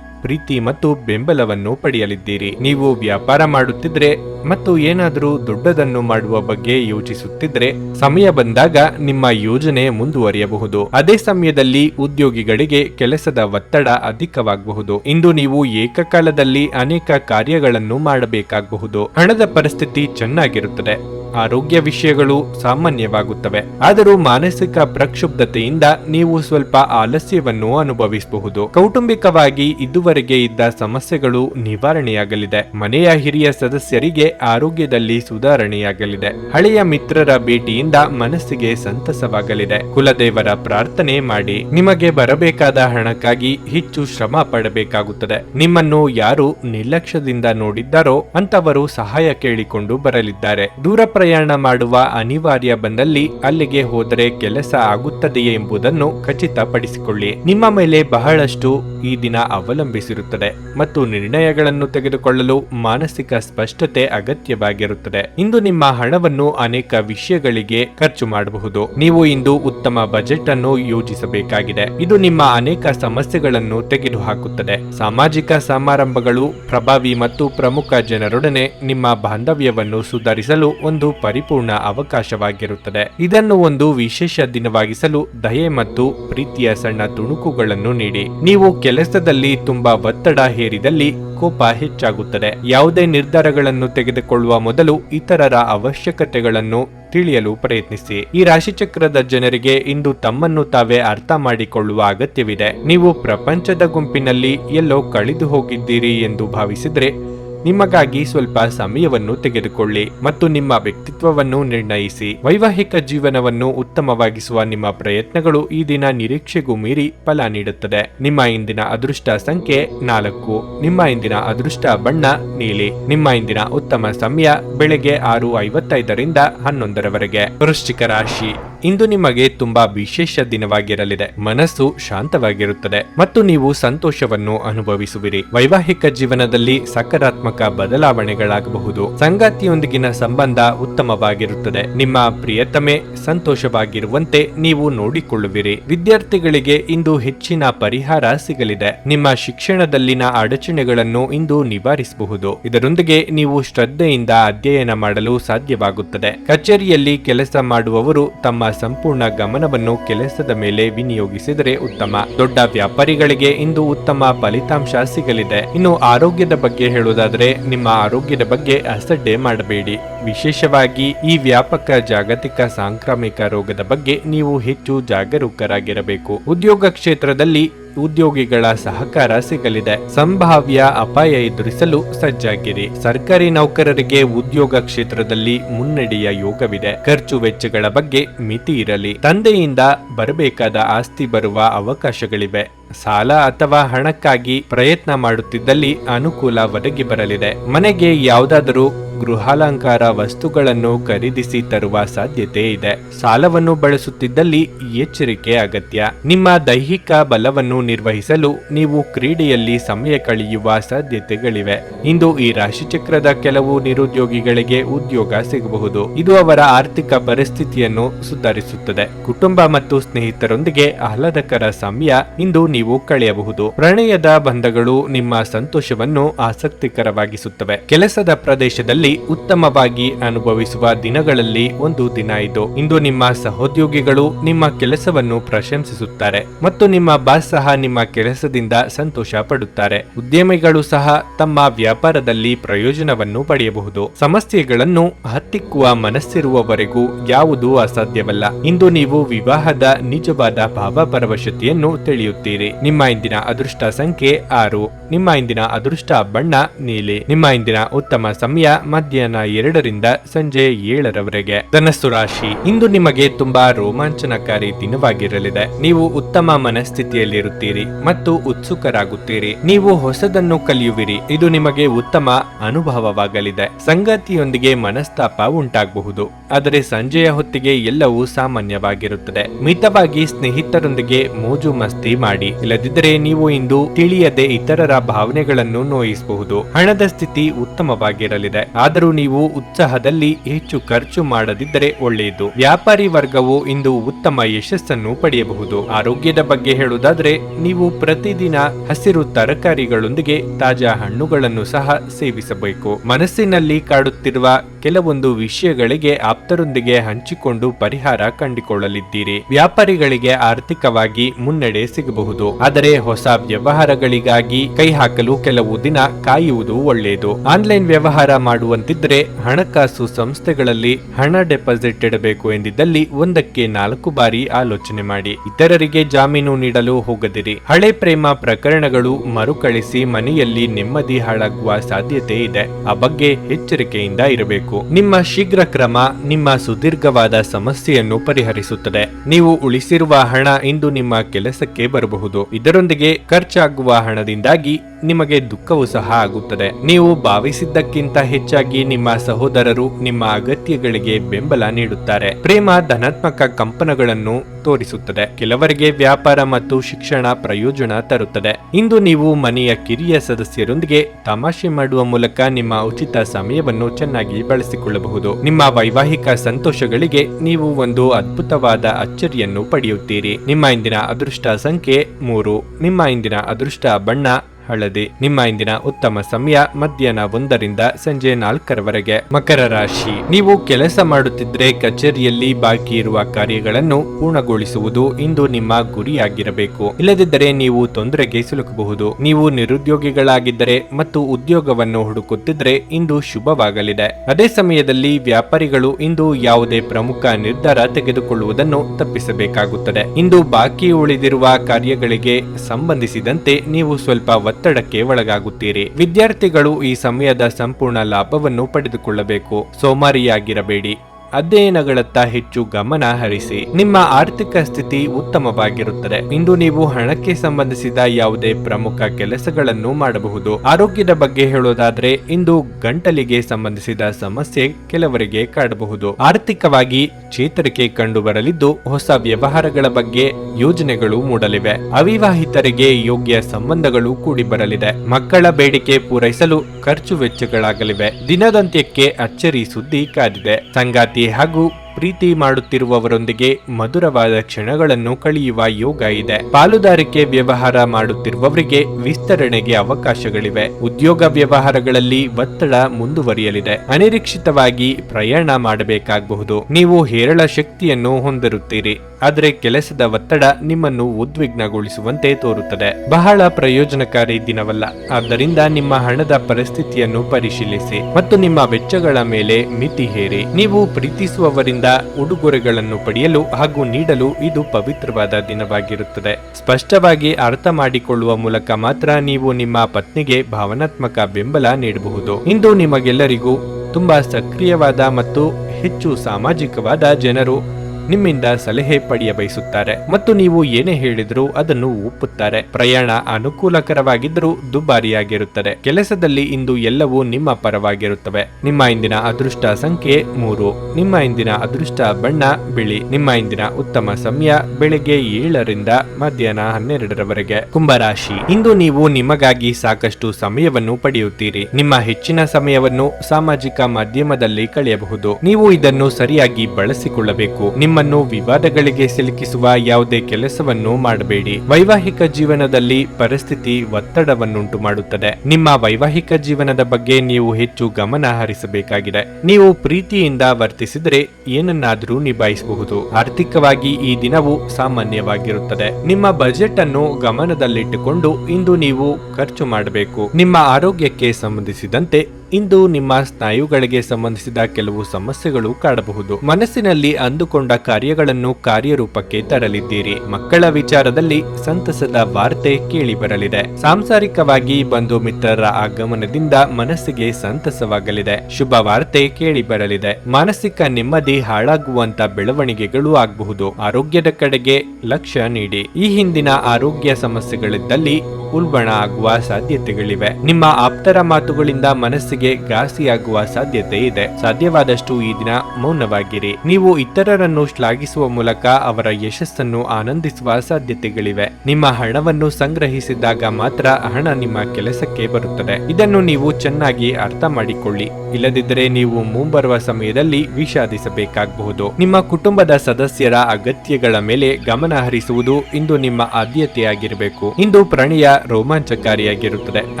ಪ್ರೀತಿ ಮತ್ತು ಬೆಂಬಲವನ್ನು ಪಡೆಯಲಿದ್ದೀರಿ. ನೀವು ವ್ಯಾಪಾರ ಮಾಡುತ್ತಿದ್ರೆ ಮತ್ತು ಏನಾದರೂ ದೊಡ್ಡದನ್ನು ಮಾಡುವ ಬಗ್ಗೆ ಯೋಚಿಸುತ್ತಿದ್ರೆ ಸಮಯ ಬಂದಾಗ ನಿಮ್ಮ ಯೋಜನೆ ಮುಂದುವರಿಯಬಹುದು. ಅದೇ ಸಮಯದಲ್ಲಿ ಉದ್ಯೋಗಿಗಳಿಗೆ ಕೆಲಸದ ಒತ್ತಡ ಅಧಿಕವಾಗಬಹುದು. ಇಂದು ನೀವು ಏಕಕಾಲದಲ್ಲಿ ಅನೇಕ ಕಾರ್ಯಗಳನ್ನು ಮಾಡಬೇಕಾಗಬಹುದು. ಹಣದ ಪರಿಸ್ಥಿತಿ ಚೆನ್ನಾಗಿರುತ್ತದೆ. ಆರೋಗ್ಯ ವಿಷಯಗಳು ಸಾಮಾನ್ಯವಾಗುತ್ತವೆ. ಆದರೂ ಮಾನಸಿಕ ಪ್ರಕ್ಷುಬ್ಧತೆಯಿಂದ ನೀವು ಸ್ವಲ್ಪ ಆಲಸ್ಯವನ್ನು ಅನುಭವಿಸಬಹುದು. ಕೌಟುಂಬಿಕವಾಗಿ ಇದುವರೆಗೆ ಇದ್ದ ಸಮಸ್ಯೆಗಳು ನಿವಾರಣೆಯಾಗಲಿದೆ. ಮನೆಯ ಹಿರಿಯ ಸದಸ್ಯರಿಗೆ ಆರೋಗ್ಯದಲ್ಲಿ ಸುಧಾರಣೆಯಾಗಲಿದೆ. ಹಳೆಯ ಮಿತ್ರರ ಭೇಟಿಯಿಂದ ಮನಸ್ಸಿಗೆ ಸಂತಸವಾಗಲಿದೆ. ಕುಲದೇವರ ಪ್ರಾರ್ಥನೆ ಮಾಡಿ, ನಿಮಗೆ ಬರಬೇಕಾದ ಹಣಕ್ಕಾಗಿ ಹೆಚ್ಚು ಶ್ರಮ ಪಡಬೇಕಾಗುತ್ತದೆ. ನಿಮ್ಮನ್ನು ಯಾರು ನಿರ್ಲಕ್ಷ್ಯದಿಂದ ನೋಡಿದ್ದಾರೋ ಅಂತವರು ಸಹಾಯ ಕೇಳಿಕೊಂಡು ಬರಲಿದ್ದಾರೆ. ದೂರ ಪ್ರಯಾಣ ಮಾಡುವ ಅನಿವಾರ್ಯ ಬಂದಲ್ಲಿ ಅಲ್ಲಿಗೆ ಹೋದರೆ ಕೆಲಸ ಆಗುತ್ತದೆಯೇ ಎಂಬುದನ್ನು ಖಚಿತಪಡಿಸಿಕೊಳ್ಳಿ. ನಿಮ್ಮ ಮೇಲೆ ಬಹಳಷ್ಟು ಈ ದಿನ ಅವಲಂಬಿಸಿರುತ್ತದೆ ಮತ್ತು ನಿರ್ಣಯಗಳನ್ನು ತೆಗೆದುಕೊಳ್ಳಲು ಮಾನಸಿಕ ಸ್ಪಷ್ಟತೆ ಅಗತ್ಯವಾಗಿರುತ್ತದೆ. ಇಂದು ನಿಮ್ಮ ಹಣವನ್ನು ಅನೇಕ ವಿಷಯಗಳಿಗೆ ಖರ್ಚು ಮಾಡಬಹುದು. ನೀವು ಇಂದು ಉತ್ತಮ ಬಜೆಟ್ ಅನ್ನು ಯೋಜಿಸಬೇಕಾಗಿದೆ. ಇದು ನಿಮ್ಮ ಅನೇಕ ಸಮಸ್ಯೆಗಳನ್ನು ತೆಗೆದುಹಾಕುತ್ತದೆ. ಸಾಮಾಜಿಕ ಸಮಾರಂಭಗಳು, ಪ್ರಭಾವಿ ಮತ್ತು ಪ್ರಮುಖ ಜನರೊಡನೆ ನಿಮ್ಮ ಬಾಂಧವ್ಯವನ್ನು ಸುಧಾರಿಸಲು ಒಂದು ಪರಿಪೂರ್ಣ ಅವಕಾಶವಾಗಿರುತ್ತದೆ. ಇದನ್ನು ಒಂದು ವಿಶೇಷ ದಿನವಾಗಿಸಲು ದಯೆ ಮತ್ತು ಪ್ರೀತಿಯ ಸಣ್ಣ ತುಣುಕುಗಳನ್ನು ನೀಡಿ. ನೀವು ಕೆಲಸದಲ್ಲಿ ತುಂಬಾ ಒತ್ತಡ ಹೇರಿದಲ್ಲಿ ಕೋಪ ಹೆಚ್ಚಾಗುತ್ತದೆ. ಯಾವುದೇ ನಿರ್ಧಾರಗಳನ್ನು ತೆಗೆದುಕೊಳ್ಳುವ ಮೊದಲು ಇತರರ ಅವಶ್ಯಕತೆಗಳನ್ನು ತಿಳಿಯಲು ಪ್ರಯತ್ನಿಸಿ. ಈ ರಾಶಿಚಕ್ರದ ಜನರಿಗೆ ಇಂದು ತಮ್ಮನ್ನು ತಾವೇ ಅರ್ಥ ಮಾಡಿಕೊಳ್ಳುವ ಅಗತ್ಯವಿದೆ. ನೀವು ಪ್ರಪಂಚದ ಗುಂಪಿನಲ್ಲಿ ಎಲ್ಲೋ ಕಳೆದು ಹೋಗಿದ್ದೀರಿ ಎಂದು ಭಾವಿಸಿದ್ರೆ ನಿಮಗಾಗಿ ಸ್ವಲ್ಪ ಸಮಯವನ್ನು ತೆಗೆದುಕೊಳ್ಳಿ ಮತ್ತು ನಿಮ್ಮ ವ್ಯಕ್ತಿತ್ವವನ್ನು ನಿರ್ಣಯಿಸಿ. ವೈವಾಹಿಕ ಜೀವನವನ್ನು ಉತ್ತಮವಾಗಿಸುವ ನಿಮ್ಮ ಪ್ರಯತ್ನಗಳು ಈ ದಿನ ನಿರೀಕ್ಷೆಗೂ ಮೀರಿ ಫಲ ನೀಡುತ್ತದೆ. ನಿಮ್ಮ ಇಂದಿನ ಅದೃಷ್ಟ ಸಂಖ್ಯೆ ನಾಲ್ಕು. ನಿಮ್ಮ ಇಂದಿನ ಅದೃಷ್ಟ ಬಣ್ಣ ನೀಲಿ. ನಿಮ್ಮ ಇಂದಿನ ಉತ್ತಮ ಸಮಯ ಬೆಳಗ್ಗೆ ಆರು ಐವತ್ತೈದರಿಂದ ಹನ್ನೊಂದರವರೆಗೆ. ವೃಶ್ಚಿಕ ರಾಶಿ. ಇಂದು ನಿಮಗೆ ತುಂಬಾ ವಿಶೇಷ ದಿನವಾಗಿರಲಿದೆ. ಮನಸ್ಸು ಶಾಂತವಾಗಿರುತ್ತದೆ ಮತ್ತು ನೀವು ಸಂತೋಷವನ್ನು ಅನುಭವಿಸುವಿರಿ. ವೈವಾಹಿಕ ಜೀವನದಲ್ಲಿ ಸಕಾರಾತ್ಮಕ ಬದಲಾವಣೆಗಳಾಗಬಹುದು. ಸಂಗಾತಿಯೊಂದಿಗಿನ ಸಂಬಂಧ ಉತ್ತಮವಾಗಿರುತ್ತದೆ. ನಿಮ್ಮ ಪ್ರಿಯತಮೆ ಸಂತೋಷವಾಗಿರುವಂತೆ ನೀವು ನೋಡಿಕೊಳ್ಳುವಿರಿ. ವಿದ್ಯಾರ್ಥಿಗಳಿಗೆ ಇಂದು ಹೆಚ್ಚಿನ ಪರಿಹಾರ ಸಿಗಲಿದೆ. ನಿಮ್ಮ ಶಿಕ್ಷಣದಲ್ಲಿನ ಅಡಚಣೆಗಳನ್ನು ಇಂದು ನಿವಾರಿಸಬಹುದು. ಇದರೊಂದಿಗೆ ನೀವು ಶ್ರದ್ಧೆಯಿಂದ ಅಧ್ಯಯನ ಮಾಡಲು ಸಾಧ್ಯವಾಗುತ್ತದೆ. ಕಚೇರಿಯಲ್ಲಿ ಕೆಲಸ ಮಾಡುವವರು ತಮ್ಮ ಸಂಪೂರ್ಣ ಗಮನವನ್ನು ಕೆಲಸದ ಮೇಲೆ ವಿನಿಯೋಗಿಸಿದರೆ ಉತ್ತಮ. ದೊಡ್ಡ ವ್ಯಾಪಾರಿಗಳಿಗೆ ಇಂದು ಉತ್ತಮ ಫಲಿತಾಂಶ ಸಿಗಲಿದೆ. ಇನ್ನು ಆರೋಗ್ಯದ ಬಗ್ಗೆ ಹೇಳುವುದಾದರೆ ನಿಮ್ಮ ಆರೋಗ್ಯದ ಬಗ್ಗೆ ಅಸಡ್ಡೆ ಮಾಡಬೇಡಿ. ವಿಶೇಷವಾಗಿ ಈ ವ್ಯಾಪಕ ಜಾಗತಿಕ ಸಾಂಕ್ರಾಮಿಕ ರೋಗದ ಬಗ್ಗೆ ನೀವು ಹೆಚ್ಚು ಜಾಗರೂಕರಾಗಿರಬೇಕು. ಉದ್ಯೋಗ ಕ್ಷೇತ್ರದಲ್ಲಿ ಉದ್ಯೋಗಿಗಳ ಸಹಕಾರ ಸಿಗಲಿದೆ. ಸಂಭಾವ್ಯ ಅಪಾಯ ಎದುರಿಸಲು ಸಜ್ಜಾಗಿರಿ. ಸರ್ಕಾರಿ ನೌಕರರಿಗೆ ಉದ್ಯೋಗ ಕ್ಷೇತ್ರದಲ್ಲಿ ಮುನ್ನಡೆಯ ಯೋಗವಿದೆ. ಖರ್ಚು ವೆಚ್ಚಗಳ ಬಗ್ಗೆ ಮಿತಿ ಇರಲಿ. ತಂದೆಯಿಂದ ಬರಬೇಕಾದ ಆಸ್ತಿ ಬರುವ ಅವಕಾಶಗಳಿವೆ. ಸಾಲ ಅಥವಾ ಹಣಕ್ಕಾಗಿ ಪ್ರಯತ್ನ ಮಾಡುತ್ತಿದ್ದಲ್ಲಿ ಅನುಕೂಲ ಒದಗಿ ಬರಲಿದೆ. ಮನೆಗೆ ಯಾವುದಾದರೂ ಗೃಹಾಲಂಕಾರ ವಸ್ತುಗಳನ್ನು ಖರೀದಿಸಿ ತರುವ ಸಾಧ್ಯತೆ ಇದೆ. ಸಾಲವನ್ನು ಬಳಸುತ್ತಿದ್ದಲ್ಲಿ ಎಚ್ಚರಿಕೆ ಅಗತ್ಯ. ನಿಮ್ಮ ದೈಹಿಕ ಬಲವನ್ನು ನಿರ್ವಹಿಸಲು ನೀವು ಕ್ರೀಡೆಯಲ್ಲಿ ಸಮಯ ಕಳೆಯುವ ಸಾಧ್ಯತೆಗಳಿವೆ. ಇಂದು ಈ ರಾಶಿಚಕ್ರದ ಕೆಲವು ನಿರುದ್ಯೋಗಿಗಳಿಗೆ ಉದ್ಯೋಗ ಸಿಗಬಹುದು. ಇದು ಅವರ ಆರ್ಥಿಕ ಪರಿಸ್ಥಿತಿಯನ್ನು ಸುಧಾರಿಸುತ್ತದೆ. ಕುಟುಂಬ ಮತ್ತು ಸ್ನೇಹಿತರೊಂದಿಗೆ ಆಹ್ಲಾದಕರ ಸಮಯ ಇಂದು ನೀವು ಕಳೆಯಬಹುದು. ಪ್ರಣಯದ ಬಂಧಗಳು ನಿಮ್ಮ ಸಂತೋಷವನ್ನು ಆಸಕ್ತಿಕರವಾಗಿಸುತ್ತವೆ. ಕೆಲಸದ ಪ್ರದೇಶದಲ್ಲಿ ಉತ್ತಮವಾಗಿ ಅನುಭವಿಸುವ ದಿನಗಳಲ್ಲಿ ಒಂದು ದಿನ ಇದು. ಇಂದು ನಿಮ್ಮ ಸಹೋದ್ಯೋಗಿಗಳು ನಿಮ್ಮ ಕೆಲಸವನ್ನು ಪ್ರಶಂಸಿಸುತ್ತಾರೆ. ಮತ್ತು ನಿಮ್ಮ ಬಾಸ್ ಸಹ ನಿಮ್ಮ ಕೆಲಸದಿಂದ ಸಂತೋಷ ಪಡುತ್ತಾರೆ. ಉದ್ಯಮಿಗಳು ಸಹ ತಮ್ಮ ವ್ಯಾಪಾರದಲ್ಲಿ ಪ್ರಯೋಜನವನ್ನು ಪಡೆಯಬಹುದು. ಸಮಸ್ಯೆಗಳನ್ನು ಹತ್ತಿಕ್ಕುವ ಮನಸ್ಸಿರುವವರೆಗೂ ಯಾವುದೂ ಅಸಾಧ್ಯವಲ್ಲ. ಇಂದು ನೀವು ವಿವಾಹದ ನಿಜವಾದ ಭಾವಪರವಶತೆಯನ್ನು ತಿಳಿಯುತ್ತೀರಿ. ನಿಮ್ಮ ಇಂದಿನ ಅದೃಷ್ಟ ಸಂಖ್ಯೆ ಆರು. ನಿಮ್ಮ ಇಂದಿನ ಅದೃಷ್ಟ ಬಣ್ಣ ನೀಲಿ. ನಿಮ್ಮ ಇಂದಿನ ಉತ್ತಮ ಸಮಯ ಮಧ್ಯಾಹ್ನ ಎರಡರಿಂದ ಸಂಜೆ ಏಳರವರೆಗೆ. ಧನಸ್ಸು ರಾಶಿ. ಇಂದು ನಿಮಗೆ ತುಂಬಾ ರೋಮಾಂಚನಕಾರಿ ದಿನವಾಗಿರಲಿದೆ. ನೀವು ಉತ್ತಮ ಮನಸ್ಥಿತಿಯಲ್ಲಿರುತ್ತೀರಿ ಮತ್ತು ಉತ್ಸುಕರಾಗುತ್ತೀರಿ. ನೀವು ಹೊಸದನ್ನು ಕಲಿಯುವಿರಿ. ಇದು ನಿಮಗೆ ಉತ್ತಮ ಅನುಭವವಾಗಲಿದೆ. ಸಂಗಾತಿಯೊಂದಿಗೆ ಮನಸ್ತಾಪ ಉಂಟಾಗಬಹುದು. ಆದರೆ ಸಂಜೆಯ ಹೊತ್ತಿಗೆ ಎಲ್ಲವೂ ಸಾಮಾನ್ಯವಾಗಿರುತ್ತದೆ. ಮಿತವಾಗಿ ಸ್ನೇಹಿತರೊಂದಿಗೆ ಮೋಜು ಮಸ್ತಿ ಮಾಡಿ. ಇಲ್ಲದಿದ್ದರೆ ನೀವು ಇಂದು ತಿಳಿಯದೆ ಇತರರ ಭಾವನೆಗಳನ್ನು ನೋಯಿಸಬಹುದು. ಹಣದ ಸ್ಥಿತಿ ಉತ್ತಮವಾಗಿರಲಿದೆ. ಆದರೂ ನೀವು ಉತ್ಸಾಹದಲ್ಲಿ ಹೆಚ್ಚು ಖರ್ಚು ಮಾಡದಿದ್ದರೆ ಒಳ್ಳೆಯದು. ವ್ಯಾಪಾರಿ ವರ್ಗವು ಇಂದು ಉತ್ತಮ ಯಶಸ್ಸನ್ನು ಪಡೆಯಬಹುದು. ಆರೋಗ್ಯದ ಬಗ್ಗೆ ಹೇಳುವುದಾದ್ರೆ, ನೀವು ಪ್ರತಿದಿನ ಹಸಿರು ತರಕಾರಿಗಳೊಂದಿಗೆ ತಾಜಾ ಹಣ್ಣುಗಳನ್ನು ಸಹ ಸೇವಿಸಬೇಕು. ಮನಸ್ಸಿನಲ್ಲಿ ಕಾಡುತ್ತಿರುವ ಕೆಲವೊಂದು ವಿಷಯಗಳಿಗೆ ಆಪ್ತರೊಂದಿಗೆ ಹಂಚಿಕೊಂಡು ಪರಿಹಾರ ಕಂಡುಕೊಳ್ಳಲಿದ್ದೀರಿ. ವ್ಯಾಪಾರಿಗಳಿಗೆ ಆರ್ಥಿಕವಾಗಿ ಮುನ್ನಡೆ ಸಿಗಬಹುದು. ಆದರೆ ಹೊಸ ವ್ಯವಹಾರಗಳಿಗಾಗಿ ಕೈ ಹಾಕಲು ಕೆಲವು ದಿನ ಕಾಯುವುದು ಒಳ್ಳೆಯದು ಆನ್ಲೈನ್ ವ್ಯವಹಾರ ಮಾಡುವಂತಿದ್ರೆ ಹಣಕಾಸು ಸಂಸ್ಥೆಗಳಲ್ಲಿ ಹಣ ಡೆಪಾಸಿಟ್ ಇಡಬೇಕು ಎಂದಿದ್ದಲ್ಲಿ ಒಂದಕ್ಕೆ ನಾಲ್ಕು ಬಾರಿ ಆಲೋಚನೆ ಮಾಡಿ. ಇತರರಿಗೆ ಜಾಮೀನು ನೀಡಲು ಹೋಗದಿರಿ. ಹಳೆ ಪ್ರೇಮ ಪ್ರಕರಣಗಳು ಮರುಕಳಿಸಿ ಮನೆಯಲ್ಲಿ ನೆಮ್ಮದಿ ಹಾಳಾಗುವ ಸಾಧ್ಯತೆ ಇದೆ. ಆ ಬಗ್ಗೆ ಎಚ್ಚರಿಕೆಯಿಂದ ಇರಬೇಕು. ನಿಮ್ಮ ಶೀಘ್ರ ಕ್ರಮ ನಿಮ್ಮ ಸುದೀರ್ಘವಾದ ಸಮಸ್ಯೆಯನ್ನು ಪರಿಹರಿಸುತ್ತದೆ. ನೀವು ಉಳಿಸಿರುವ ಹಣ ಇಂದು ನಿಮ್ಮ ಕೆಲಸಕ್ಕೆ ಬರಬಹುದು. ಇದರೊಂದಿಗೆ ಖರ್ಚಾಗುವ ಹಣದಿಂದಾಗಿ ನಿಮಗೆ ದುಃಖವೂ ಸಹ ಆಗುತ್ತದೆ. ನೀವು ಭಾವಿಸಿದ್ದಕ್ಕಿಂತ ಹೆಚ್ಚಾಗಿ ನಿಮ್ಮ ಸಹೋದರರು ನಿಮ್ಮ ಅಗತ್ಯಗಳಿಗೆ ಬೆಂಬಲ ನೀಡುತ್ತಾರೆ. ಪ್ರೇಮ ಧನಾತ್ಮಕ ಕಂಪನಗಳನ್ನು ತೋರಿಸುತ್ತದೆ. ಕೆಲವರಿಗೆ ವ್ಯಾಪಾರ ಮತ್ತು ಶಿಕ್ಷಣ ಪ್ರಯೋಜನ ತರುತ್ತದೆ. ಇಂದು ನೀವು ಮನೆಯ ಕಿರಿಯ ಸದಸ್ಯರೊಂದಿಗೆ ತಮಾಷೆ ಮಾಡುವ ಮೂಲಕ ನಿಮ್ಮ ಉಚಿತ ಸಮಯವನ್ನು ಚೆನ್ನಾಗಿ ಬಳಸಿಕೊಳ್ಳಬಹುದು. ನಿಮ್ಮ ವೈವಾಹಿಕ ಸಂತೋಷಗಳಿಗೆ ನೀವು ಒಂದು ಅದ್ಭುತವಾದ ಅಚ್ಚರಿಯನ್ನು ಪಡೆಯುತ್ತೀರಿ. ನಿಮ್ಮ ಇಂದಿನ ಅದೃಷ್ಟ ಸಂಖ್ಯೆ ಮೂರು. ನಿಮ್ಮ ಇಂದಿನ ಅದೃಷ್ಟ ಬಣ್ಣ ಹಳದಿ. ನಿಮ್ಮ ಇಂದಿನ ಉತ್ತಮ ಸಮಯ ಮಧ್ಯಾಹ್ನ ಒಂದರಿಂದ ಸಂಜೆ ನಾಲ್ಕರವರೆಗೆ. ಮಕರ ರಾಶಿ. ನೀವು ಕೆಲಸ ಮಾಡುತ್ತಿದ್ರೆ ಕಚೇರಿಯಲ್ಲಿ ಬಾಕಿ ಇರುವ ಕಾರ್ಯಗಳನ್ನು ಪೂರ್ಣಗೊಳಿಸುವುದು ಇಂದು ನಿಮ್ಮ ಗುರಿಯಾಗಿರಬೇಕು. ಇಲ್ಲದಿದ್ದರೆ ನೀವು ತೊಂದರೆಗೆ ಸಿಲುಕಬಹುದು. ನೀವು ನಿರುದ್ಯೋಗಿಗಳಾಗಿದ್ದರೆ ಮತ್ತು ಉದ್ಯೋಗವನ್ನು ಹುಡುಕುತ್ತಿದ್ರೆ ಇಂದು ಶುಭವಾಗಲಿದೆ. ಅದೇ ಸಮಯದಲ್ಲಿ ವ್ಯಾಪಾರಿಗಳು ಇಂದು ಯಾವುದೇ ಪ್ರಮುಖ ನಿರ್ಧಾರ ತೆಗೆದುಕೊಳ್ಳುವುದನ್ನು ತಪ್ಪಿಸಬೇಕಾಗುತ್ತದೆ. ಇಂದು ಬಾಕಿ ಉಳಿದಿರುವ ಕಾರ್ಯಗಳಿಗೆ ಸಂಬಂಧಿಸಿದಂತೆ ನೀವು ಸ್ವಲ್ಪ ಒತ್ತಡಕ್ಕೆ ಒಳಗಾಗುತ್ತೀರಿ. ವಿದ್ಯಾರ್ಥಿಗಳು ಈ ಸಮಯದ ಸಂಪೂರ್ಣ ಲಾಭವನ್ನು ಪಡೆದುಕೊಳ್ಳಬೇಕು. ಸೋಮಾರಿಯಾಗಿರಬೇಡಿ. ಅಧ್ಯಯನಗಳತ್ತ ಹೆಚ್ಚು ಗಮನ ಹರಿಸಿ. ನಿಮ್ಮ ಆರ್ಥಿಕ ಸ್ಥಿತಿ ಉತ್ತಮವಾಗಿರುತ್ತದೆ. ಇಂದು ನೀವು ಹಣಕ್ಕೆ ಸಂಬಂಧಿಸಿದ ಯಾವುದೇ ಪ್ರಮುಖ ಕೆಲಸಗಳನ್ನು ಮಾಡಬಹುದು. ಆರೋಗ್ಯದ ಬಗ್ಗೆ ಹೇಳೋದಾದ್ರೆ, ಇಂದು ಗಂಟಲಿಗೆ ಸಂಬಂಧಿಸಿದ ಸಮಸ್ಯೆ ಕೆಲವರಿಗೆ ಕಾಡಬಹುದು. ಆರ್ಥಿಕವಾಗಿ ಚೇತರಿಕೆ ಕಂಡು ಬರಲಿದ್ದು ಹೊಸ ವ್ಯವಹಾರಗಳ ಬಗ್ಗೆ ಯೋಜನೆಗಳು ಮೂಡಲಿವೆ. ಅವಿವಾಹಿತರಿಗೆ ಯೋಗ್ಯ ಸಂಬಂಧಗಳು ಕೂಡಿ ಬರಲಿದೆ ಮಕ್ಕಳ ಬೇಡಿಕೆ ಪೂರೈಸಲು ಖರ್ಚು ವೆಚ್ಚಗಳಾಗಲಿವೆ. ದಿನದಂತ್ಯಕ್ಕೆ ಅಚ್ಚರಿ ಸುದ್ದಿ ಕಾದಿದೆ. ಸಂಗಾತಿ ಹಾಗೂ ಪ್ರೀತಿ ಮಾಡುತ್ತಿರುವವರೊಂದಿಗೆ ಮಧುರವಾದ ಕ್ಷಣಗಳನ್ನು ಕಳೆಯುವ ಯೋಗ ಇದೆ. ಪಾಲುದಾರಿಕೆ ವ್ಯವಹಾರ ಮಾಡುತ್ತಿರುವವರಿಗೆ ವಿಸ್ತರಣೆಗೆ ಅವಕಾಶಗಳಿವೆ. ಉದ್ಯೋಗ ವ್ಯವಹಾರಗಳಲ್ಲಿ ಒತ್ತಡ ಮುಂದುವರಿಯಲಿದೆ. ಅನಿರೀಕ್ಷಿತವಾಗಿ ಪ್ರಯಾಣ ಮಾಡಬೇಕಾಗಬಹುದು. ನೀವು ಹೇರಳ ಶಕ್ತಿಯನ್ನು ಹೊಂದಿರುತ್ತೀರಿ. ಆದರೆ ಕೆಲಸದ ಒತ್ತಡ ನಿಮ್ಮನ್ನು ಉದ್ವಿಗ್ನಗೊಳಿಸುವಂತೆ ತೋರುತ್ತದೆ. ಬಹಳ ಪ್ರಯೋಜನಕಾರಿ ದಿನವಲ್ಲ. ಆದ್ದರಿಂದ ನಿಮ್ಮ ಹಣದ ಪರಿಸ್ಥಿತಿಯನ್ನು ಪರಿಶೀಲಿಸಿ ಮತ್ತು ನಿಮ್ಮ ವೆಚ್ಚಗಳ ಮೇಲೆ ಮಿತಿ ಹೇರಿ. ನೀವು ಪ್ರೀತಿಸುವವರಿಂದ ಉಡುಗೊರೆಗಳನ್ನು ಪಡೆಯಲು ಹಾಗೂ ನೀಡಲು ಇದು ಪವಿತ್ರವಾದ ದಿನವಾಗಿರುತ್ತದೆ. ಸ್ಪಷ್ಟವಾಗಿ ಅರ್ಥ ಮಾಡಿಕೊಳ್ಳುವ ಮೂಲಕ ಮಾತ್ರ ನೀವು ನಿಮ್ಮ ಪತ್ನಿಗೆ ಭಾವನಾತ್ಮಕ ಬೆಂಬಲ ನೀಡಬಹುದು. ಇಂದು ನಿಮಗೆಲ್ಲರಿಗೂ ತುಂಬಾ ಸಕ್ರಿಯವಾದ ಮತ್ತು ಹೆಚ್ಚು ಸಾಮಾಜಿಕವಾದ ಜನರು ನಿಮ್ಮಿಂದ ಸಲಹೆ ಪಡೆಯ ಬಯಸುತ್ತಾರೆ ಮತ್ತು ನೀವು ಏನೇ ಹೇಳಿದರೂ ಅದನ್ನು ಒಪ್ಪುತ್ತಾರೆ. ಪ್ರಯಾಣ ಅನುಕೂಲಕರವಾಗಿದ್ದರೂ ದುಬಾರಿಯಾಗಿರುತ್ತದೆ. ಕೆಲಸದಲ್ಲಿ ಇಂದು ಎಲ್ಲವೂ ನಿಮ್ಮ ಪರವಾಗಿರುತ್ತವೆ. ನಿಮ್ಮ ಇಂದಿನ ಅದೃಷ್ಟ ಸಂಖ್ಯೆ ಮೂರು. ನಿಮ್ಮ ಇಂದಿನ ಅದೃಷ್ಟ ಬಣ್ಣ ಬಿಳಿ. ನಿಮ್ಮ ಇಂದಿನ ಉತ್ತಮ ಸಮಯ ಬೆಳಿಗ್ಗೆ ಏಳರಿಂದ ಮಧ್ಯಾಹ್ನ ಹನ್ನೆರಡರವರೆಗೆ. ಕುಂಭರಾಶಿ. ಇಂದು ನೀವು ನಿಮಗಾಗಿ ಸಾಕಷ್ಟು ಸಮಯವನ್ನು ಪಡೆಯುತ್ತೀರಿ. ನಿಮ್ಮ ಹೆಚ್ಚಿನ ಸಮಯವನ್ನು ಸಾಮಾಜಿಕ ಮಾಧ್ಯಮದಲ್ಲಿ ಕಳೆಯಬಹುದು. ನೀವು ಇದನ್ನು ಸರಿಯಾಗಿ ಬಳಸಿಕೊಳ್ಳಬೇಕು. ನಿಮ್ಮನ್ನು ವಿವಾದಗಳಿಗೆ ಸಿಲುಕಿಸುವ ಯಾವುದೇ ಕೆಲಸವನ್ನು ಮಾಡಬೇಡಿ. ವೈವಾಹಿಕ ಜೀವನದಲ್ಲಿ ಪರಿಸ್ಥಿತಿ ಒತ್ತಡವನ್ನುಂಟು ಮಾಡುತ್ತದೆ ನಿಮ್ಮ ವೈವಾಹಿಕ ಜೀವನದ ಬಗ್ಗೆ ನೀವು ಹೆಚ್ಚು ಗಮನ ಹರಿಸಬೇಕಾಗಿದೆ. ನೀವು ಪ್ರೀತಿಯಿಂದ ವರ್ತಿಸಿದರೆ ಏನನ್ನಾದರೂ ನಿಭಾಯಿಸಬಹುದು. ಆರ್ಥಿಕವಾಗಿ ಈ ದಿನವು ಸಾಮಾನ್ಯವಾಗಿರುತ್ತದೆ. ನಿಮ್ಮ ಬಜೆಟ್ ಅನ್ನು ಗಮನದಲ್ಲಿಟ್ಟುಕೊಂಡು ಇಂದು ನೀವು ಖರ್ಚು ಮಾಡಬೇಕು. ನಿಮ್ಮ ಆರೋಗ್ಯಕ್ಕೆ ಸಂಬಂಧಿಸಿದಂತೆ ಇಂದು ನಿಮ್ಮ ಸ್ನಾಯುಗಳಿಗೆ ಸಂಬಂಧಿಸಿದ ಕೆಲವು ಸಮಸ್ಯೆಗಳು ಕಾಡಬಹುದು. ಮನಸ್ಸಿನಲ್ಲಿ ಅಂದುಕೊಂಡ ಕಾರ್ಯಗಳನ್ನು ಕಾರ್ಯರೂಪಕ್ಕೆ ತರಲಿದ್ದೀರಿ. ಮಕ್ಕಳ ವಿಚಾರದಲ್ಲಿ ಸಂತಸದ ವಾರ್ತೆ ಕೇಳಿ ಬರಲಿದೆ ಸಾಂಸಾರಿಕವಾಗಿ ಬಂಧು ಮಿತ್ರರ ಆಗಮನದಿಂದ ಮನಸ್ಸಿಗೆ ಸಂತಸವಾಗಲಿದೆ. ಶುಭ ವಾರ್ತೆ ಕೇಳಿ ಬರಲಿದೆ ಮಾನಸಿಕ ನೆಮ್ಮದಿ ಹಾಳಾಗುವಂತ ಬೆಳವಣಿಗೆಗಳು ಆಗಬಹುದು. ಆರೋಗ್ಯದ ಕಡೆಗೆ ಲಕ್ಷ್ಯ ನೀಡಿ. ಈ ಹಿಂದಿನ ಆರೋಗ್ಯ ಸಮಸ್ಯೆಗಳಿದ್ದಲ್ಲಿ ಉಲ್ಬಣ ಆಗುವ ಸಾಧ್ಯತೆಗಳಿವೆ. ನಿಮ್ಮ ಆಪ್ತರ ಮಾತುಗಳಿಂದ ಮನಸ್ಸಿಗೆ ಘಾಸಿಯಾಗುವ ಸಾಧ್ಯತೆ ಇದೆ. ಸಾಧ್ಯವಾದಷ್ಟು ಈ ದಿನ ಮೌನವಾಗಿರಿ. ನೀವು ಇತರರನ್ನು ಶ್ಲಾಘಿಸುವ ಮೂಲಕ ಅವರ ಯಶಸ್ಸನ್ನು ಆನಂದಿಸುವ ಸಾಧ್ಯತೆಗಳಿವೆ. ನಿಮ್ಮ ಹಣವನ್ನು ಸಂಗ್ರಹಿಸಿದಾಗ ಮಾತ್ರ ಹಣ ನಿಮ್ಮ ಕೆಲಸಕ್ಕೆ ಬರುತ್ತದೆ. ಇದನ್ನು ನೀವು ಚೆನ್ನಾಗಿ ಅರ್ಥ ಮಾಡಿಕೊಳ್ಳಿ. ಇಲ್ಲದಿದ್ದರೆ ನೀವು ಮುಂಬರುವ ಸಮಯದಲ್ಲಿ ವಿಷಾದಿಸಬೇಕಾಗಬಹುದು. ನಿಮ್ಮ ಕುಟುಂಬದ ಸದಸ್ಯರ ಅಗತ್ಯಗಳ ಮೇಲೆ ಗಮನ ಹರಿಸುವುದು ಇಂದು ನಿಮ್ಮ ಆದ್ಯತೆಯಾಗಿರಬೇಕು. ಇಂದು ಪ್ರಣಯ ರೋಮಾಂಚಕಾರಿಯಾಗಿರುತ್ತದೆ.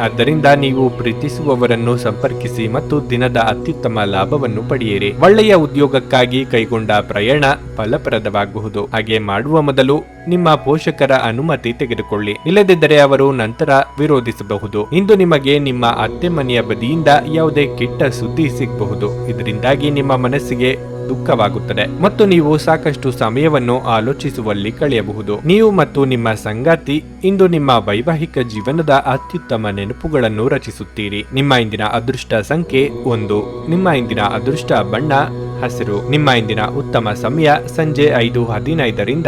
ಆದ್ದರಿಂದ ನೀವು ಪ್ರೀತಿಸುವವರನ್ನು ಸಂಪರ್ಕಿಸಿ ಮತ್ತು ದಿನದ ಅತ್ಯುತ್ತಮ ಲಾಭವನ್ನು ಪಡೆಯಿರಿ. ಒಳ್ಳೆಯ ಉದ್ಯೋಗಕ್ಕಾಗಿ ಕೈಗೊಂಡ ಪ್ರಯಾಣ ಫಲಪ್ರದವಾಗಬಹುದು ಹಾಗೆ ಮಾಡುವ ಮೊದಲು ನಿಮ್ಮ ಪೋಷಕರ ಅನುಮತಿ ತೆಗೆದುಕೊಳ್ಳಿ. ಇಲ್ಲದಿದ್ದರೆ ಅವರು ನಂತರ ವಿರೋಧಿಸಬಹುದು. ಇಂದು ನಿಮಗೆ ನಿಮ್ಮ ಅತ್ತೆ ಮನೆಯ ಬದಿಯಿಂದ ಯಾವುದೇ ಕೆಟ್ಟ ಸುದ್ದಿ ಸಿಗಬಹುದು. ಇದರಿಂದಾಗಿ ನಿಮ್ಮ ಮನಸ್ಸಿಗೆ ದುಃಖವಾಗುತ್ತದೆ. ಮತ್ತು ನೀವು ಸಾಕಷ್ಟು ಸಮಯವನ್ನು ಆಲೋಚಿಸುವಲ್ಲಿ ಕಳೆಯಬಹುದು. ನೀವು ಮತ್ತು ನಿಮ್ಮ ಸಂಗಾತಿ ಇಂದು ನಿಮ್ಮ ವೈವಾಹಿಕ ಜೀವನದ ಅತ್ಯುತ್ತಮ ನೆನಪುಗಳನ್ನು ರಚಿಸುತ್ತೀರಿ. ನಿಮ್ಮ ಇಂದಿನ ಅದೃಷ್ಟ ಸಂಖ್ಯೆ ಒಂದು. ನಿಮ್ಮ ಇಂದಿನ ಅದೃಷ್ಟ ಬಣ್ಣ ಹಸಿರು. ನಿಮ್ಮ ಇಂದಿನ ಉತ್ತಮ ಸಮಯ ಸಂಜೆ ಐದು ಹದಿನೈದರಿಂದ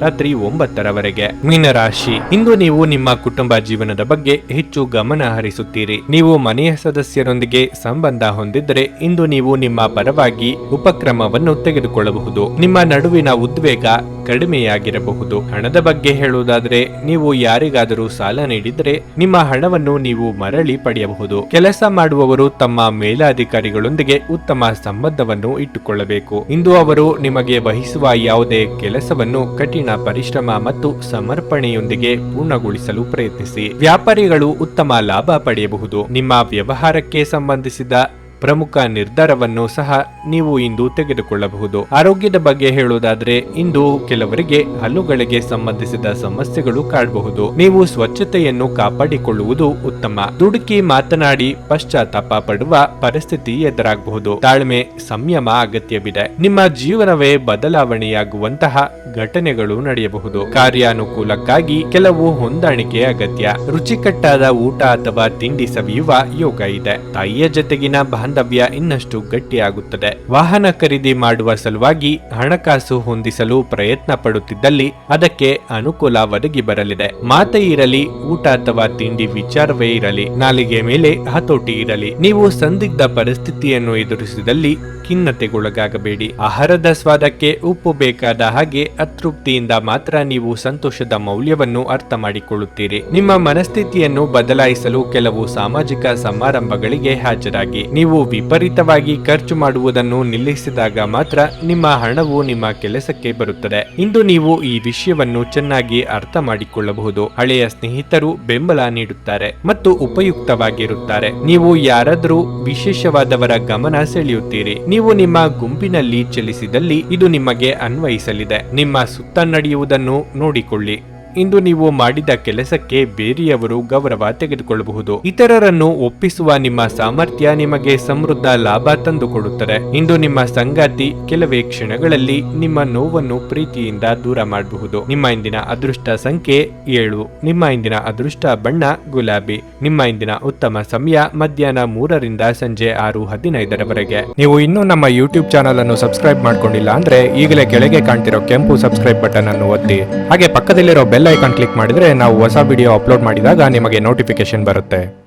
ರಾತ್ರಿ ಒಂಬತ್ತರವರೆಗೆ. ಮೀನರಾಶಿ, ಇಂದು ನೀವು ನಿಮ್ಮ ಕುಟುಂಬ ಜೀವನದ ಬಗ್ಗೆ ಹೆಚ್ಚು ಗಮನ ಹರಿಸುತ್ತೀರಿ. ನೀವು ಮನೆಯ ಸದಸ್ಯರೊಂದಿಗೆ ಸಂಬಂಧ ಹೊಂದಿದ್ದರೆ ಇಂದು ನೀವು ನಿಮ್ಮ ಪರವಾಗಿ ಉಪಕ್ರಮವನ್ನು ತೆಗೆದುಕೊಳ್ಳಬಹುದು. ನಿಮ್ಮ ನಡುವಿನ ಉದ್ವೇಗ ಕಡಿಮೆಯಾಗಿರಬಹುದು. ಹಣದ ಬಗ್ಗೆ ಹೇಳುವುದಾದರೆ, ನೀವು ಯಾರಿಗಾದರೂ ಸಾಲ ನೀಡಿದರೆ ನಿಮ್ಮ ಹಣವನ್ನು ನೀವು ಮರಳಿ ಪಡೆಯಬಹುದು. ಕೆಲಸ ಮಾಡುವವರು ತಮ್ಮ ಮೇಲಾಧಿಕಾರಿಗಳೊಂದಿಗೆ ಉತ್ತಮ ಸಂಬಂಧವನ್ನು ಇಟ್ಟುಕೊಳ್ಳಬೇಕು. ಇಂದು ಅವರು ನಿಮಗೆ ವಹಿಸುವ ಯಾವುದೇ ಕೆಲಸವನ್ನು ಕಠಿಣ ಪರಿಶ್ರಮ ಮತ್ತು ಸಮರ್ಪಣೆಯೊಂದಿಗೆ ಪೂರ್ಣಗೊಳಿಸಲು ಪ್ರಯತ್ನಿಸಿ. ವ್ಯಾಪಾರಿಗಳು ಉತ್ತಮ ಲಾಭ ಪಡೆಯಬಹುದು. ನಿಮ್ಮ ವ್ಯವಹಾರಕ್ಕೆ ಸಂಬಂಧಿಸಿದ ಪ್ರಮುಖ ನಿರ್ಧಾರವನ್ನು ಸಹ ನೀವು ಇಂದು ತೆಗೆದುಕೊಳ್ಳಬಹುದು. ಆರೋಗ್ಯದ ಬಗ್ಗೆ ಹೇಳುವುದಾದ್ರೆ, ಇಂದು ಕೆಲವರಿಗೆ ಹಲ್ಲುಗಳಿಗೆ ಸಂಬಂಧಿಸಿದ ಸಮಸ್ಯೆಗಳು ಕಾಡಬಹುದು ನೀವು ಸ್ವಚ್ಛತೆಯನ್ನು ಕಾಪಾಡಿಕೊಳ್ಳುವುದು ಉತ್ತಮ. ದುಡುಕಿ ಮಾತನಾಡಿ ಪಶ್ಚಾತ್ತಾಪ ಪಡುವ ಪರಿಸ್ಥಿತಿ ಎದುರಾಗಬಹುದು. ತಾಳ್ಮೆ, ಸಂಯಮ ಅಗತ್ಯವಿದೆ. ನಿಮ್ಮ ಜೀವನವೇ ಬದಲಾವಣೆಯಾಗುವಂತಹ ಘಟನೆಗಳು ನಡೆಯಬಹುದು. ಕಾರ್ಯಾನುಕೂಲಕ್ಕಾಗಿ ಕೆಲವು ಹೊಂದಾಣಿಕೆ ಅಗತ್ಯ. ರುಚಿಕಟ್ಟಾದ ಊಟ ಅಥವಾ ತಿಂಡಿ ಸವಿಯುವ ಯೋಗ ಇದೆ. ತಾಯಿಯ ಜೊತೆಗಿನ ಬಾಂಧವ್ಯ ಇನ್ನಷ್ಟು ಗಟ್ಟಿಯಾಗುತ್ತದೆ. ವಾಹನ ಖರೀದಿ ಮಾಡುವ ಸಲುವಾಗಿ ಹಣಕಾಸು ಹೊಂದಿಸಲು ಪ್ರಯತ್ನ ಪಡುತ್ತಿದ್ದಲ್ಲಿ ಅದಕ್ಕೆ ಅನುಕೂಲ ಒದಗಿ ಬರಲಿದೆ. ಮಾತೆ ಇರಲಿ, ಊಟ ಅಥವಾ ತಿಂಡಿ ವಿಚಾರವೇ ಇರಲಿ, ನಾಲಿಗೆ ಮೇಲೆ ಹತೋಟಿ ಇರಲಿ, ನೀವು ಸಂದಿಗ್ಧ ಪರಿಸ್ಥಿತಿಯನ್ನು ಎದುರಿಸಿದಲ್ಲಿ ಖಿನ್ನತೆಗೊಳಗಾಗಬೇಡಿ. ಆಹಾರದ ಸ್ವಾದಕ್ಕೆ ಉಪ್ಪು ಬೇಕಾದ ಹಾಗೆ ಅತೃಪ್ತಿಯಿಂದ ಮಾತ್ರ ನೀವು ಸಂತೋಷದ ಮೌಲ್ಯವನ್ನು ಅರ್ಥ ಮಾಡಿಕೊಳ್ಳುತ್ತೀರಿ. ನಿಮ್ಮ ಮನಸ್ಥಿತಿಯನ್ನು ಬದಲಾಯಿಸಲು ಕೆಲವು ಸಾಮಾಜಿಕ ಸಮಾರಂಭಗಳಿಗೆ ಹಾಜರಾಗಿ. ನೀವು ವಿಪರೀತವಾಗಿ ಖರ್ಚು ಮಾಡುವುದನ್ನು ನಿಲ್ಲಿಸಿದಾಗ ಮಾತ್ರ ನಿಮ್ಮ ಹಣವು ನಿಮ್ಮ ಕೆಲಸಕ್ಕೆ ಬರುತ್ತದೆ. ಇಂದು ನೀವು ಈ ವಿಷಯವನ್ನು ಚೆನ್ನಾಗಿ ಅರ್ಥ ಮಾಡಿಕೊಳ್ಳಬಹುದು. ಹಳೆಯ ಸ್ನೇಹಿತರು ಬೆಂಬಲ ನೀಡುತ್ತಾರೆ ಮತ್ತು ಉಪಯುಕ್ತವಾಗಿರುತ್ತಾರೆ. ನೀವು ಯಾರಾದರೂ ವಿಶೇಷವಾದವರ ಗಮನ ಸೆಳೆಯುತ್ತೀರಿ. ನೀವು ನಿಮ್ಮ ಗುಂಪಿನಲ್ಲಿ ಚಲಿಸಿದಲ್ಲಿ ಇದು ನಿಮಗೆ ಅನ್ವಯಿಸಲಿದೆ. ನಿಮ್ಮ ಸುತ್ತ ನಡೆಯುವುದನ್ನು ನೋಡಿಕೊಳ್ಳಿ. ಇಂದು ನೀವು ಮಾಡಿದ ಕೆಲಸಕ್ಕೆ ಬೇರೆಯವರು ಗೌರವ ತೆಗೆದುಕೊಳ್ಳಬಹುದು. ಇತರರನ್ನು ಒಪ್ಪಿಸುವ ನಿಮ್ಮ ಸಾಮರ್ಥ್ಯ ನಿಮಗೆ ಸಮೃದ್ಧ ಲಾಭ ತಂದುಕೊಡುತ್ತದೆ. ಇಂದು ನಿಮ್ಮ ಸಂಗಾತಿ ಕೆಲವೇ ಕ್ಷಣಗಳಲ್ಲಿ ನಿಮ್ಮ ನೋವನ್ನು ಪ್ರೀತಿಯಿಂದ ದೂರ ಮಾಡಬಹುದು. ನಿಮ್ಮ ಇಂದಿನ ಅದೃಷ್ಟ ಸಂಖ್ಯೆ ಏಳು. ನಿಮ್ಮ ಇಂದಿನ ಅದೃಷ್ಟ ಬಣ್ಣ ಗುಲಾಬಿ. ನಿಮ್ಮ ಇಂದಿನ ಉತ್ತಮ ಸಮಯ ಮಧ್ಯಾಹ್ನ ಮೂರರಿಂದ ಸಂಜೆ ಆರು ಹದಿನೈದರವರೆಗೆ. ನೀವು ಇನ್ನೂ ನಮ್ಮ ಯೂಟ್ಯೂಬ್ ಚಾನಲ್ ಅನ್ನು ಸಬ್ಸ್ಕ್ರೈಬ್ ಮಾಡ್ಕೊಂಡಿಲ್ಲ ಅಂದ್ರೆ ಈಗಲೇ ಕೆಳಗೆ ಕಾಣ್ತಿರೋ ಕೆಂಪು ಸಬ್ಸ್ಕ್ರೈಬ್ ಬಟನ್ ಅನ್ನು ಒತ್ತಿ. ಹಾಗೆ ಪಕ್ಕದಲ್ಲಿರೋ ಬೆಲ್ ಐಕಾನ್ ಕ್ಲಿಕ್ ಮಾಡಿದರೆ ನಾವು ಹೊಸ ವಿಡಿಯೋ ಅಪ್ಲೋಡ್ ಮಾಡಿದಾಗ ನಿಮಗೆ ನೋಟಿಫಿಕೇಶನ್ ಬರುತ್ತೆ.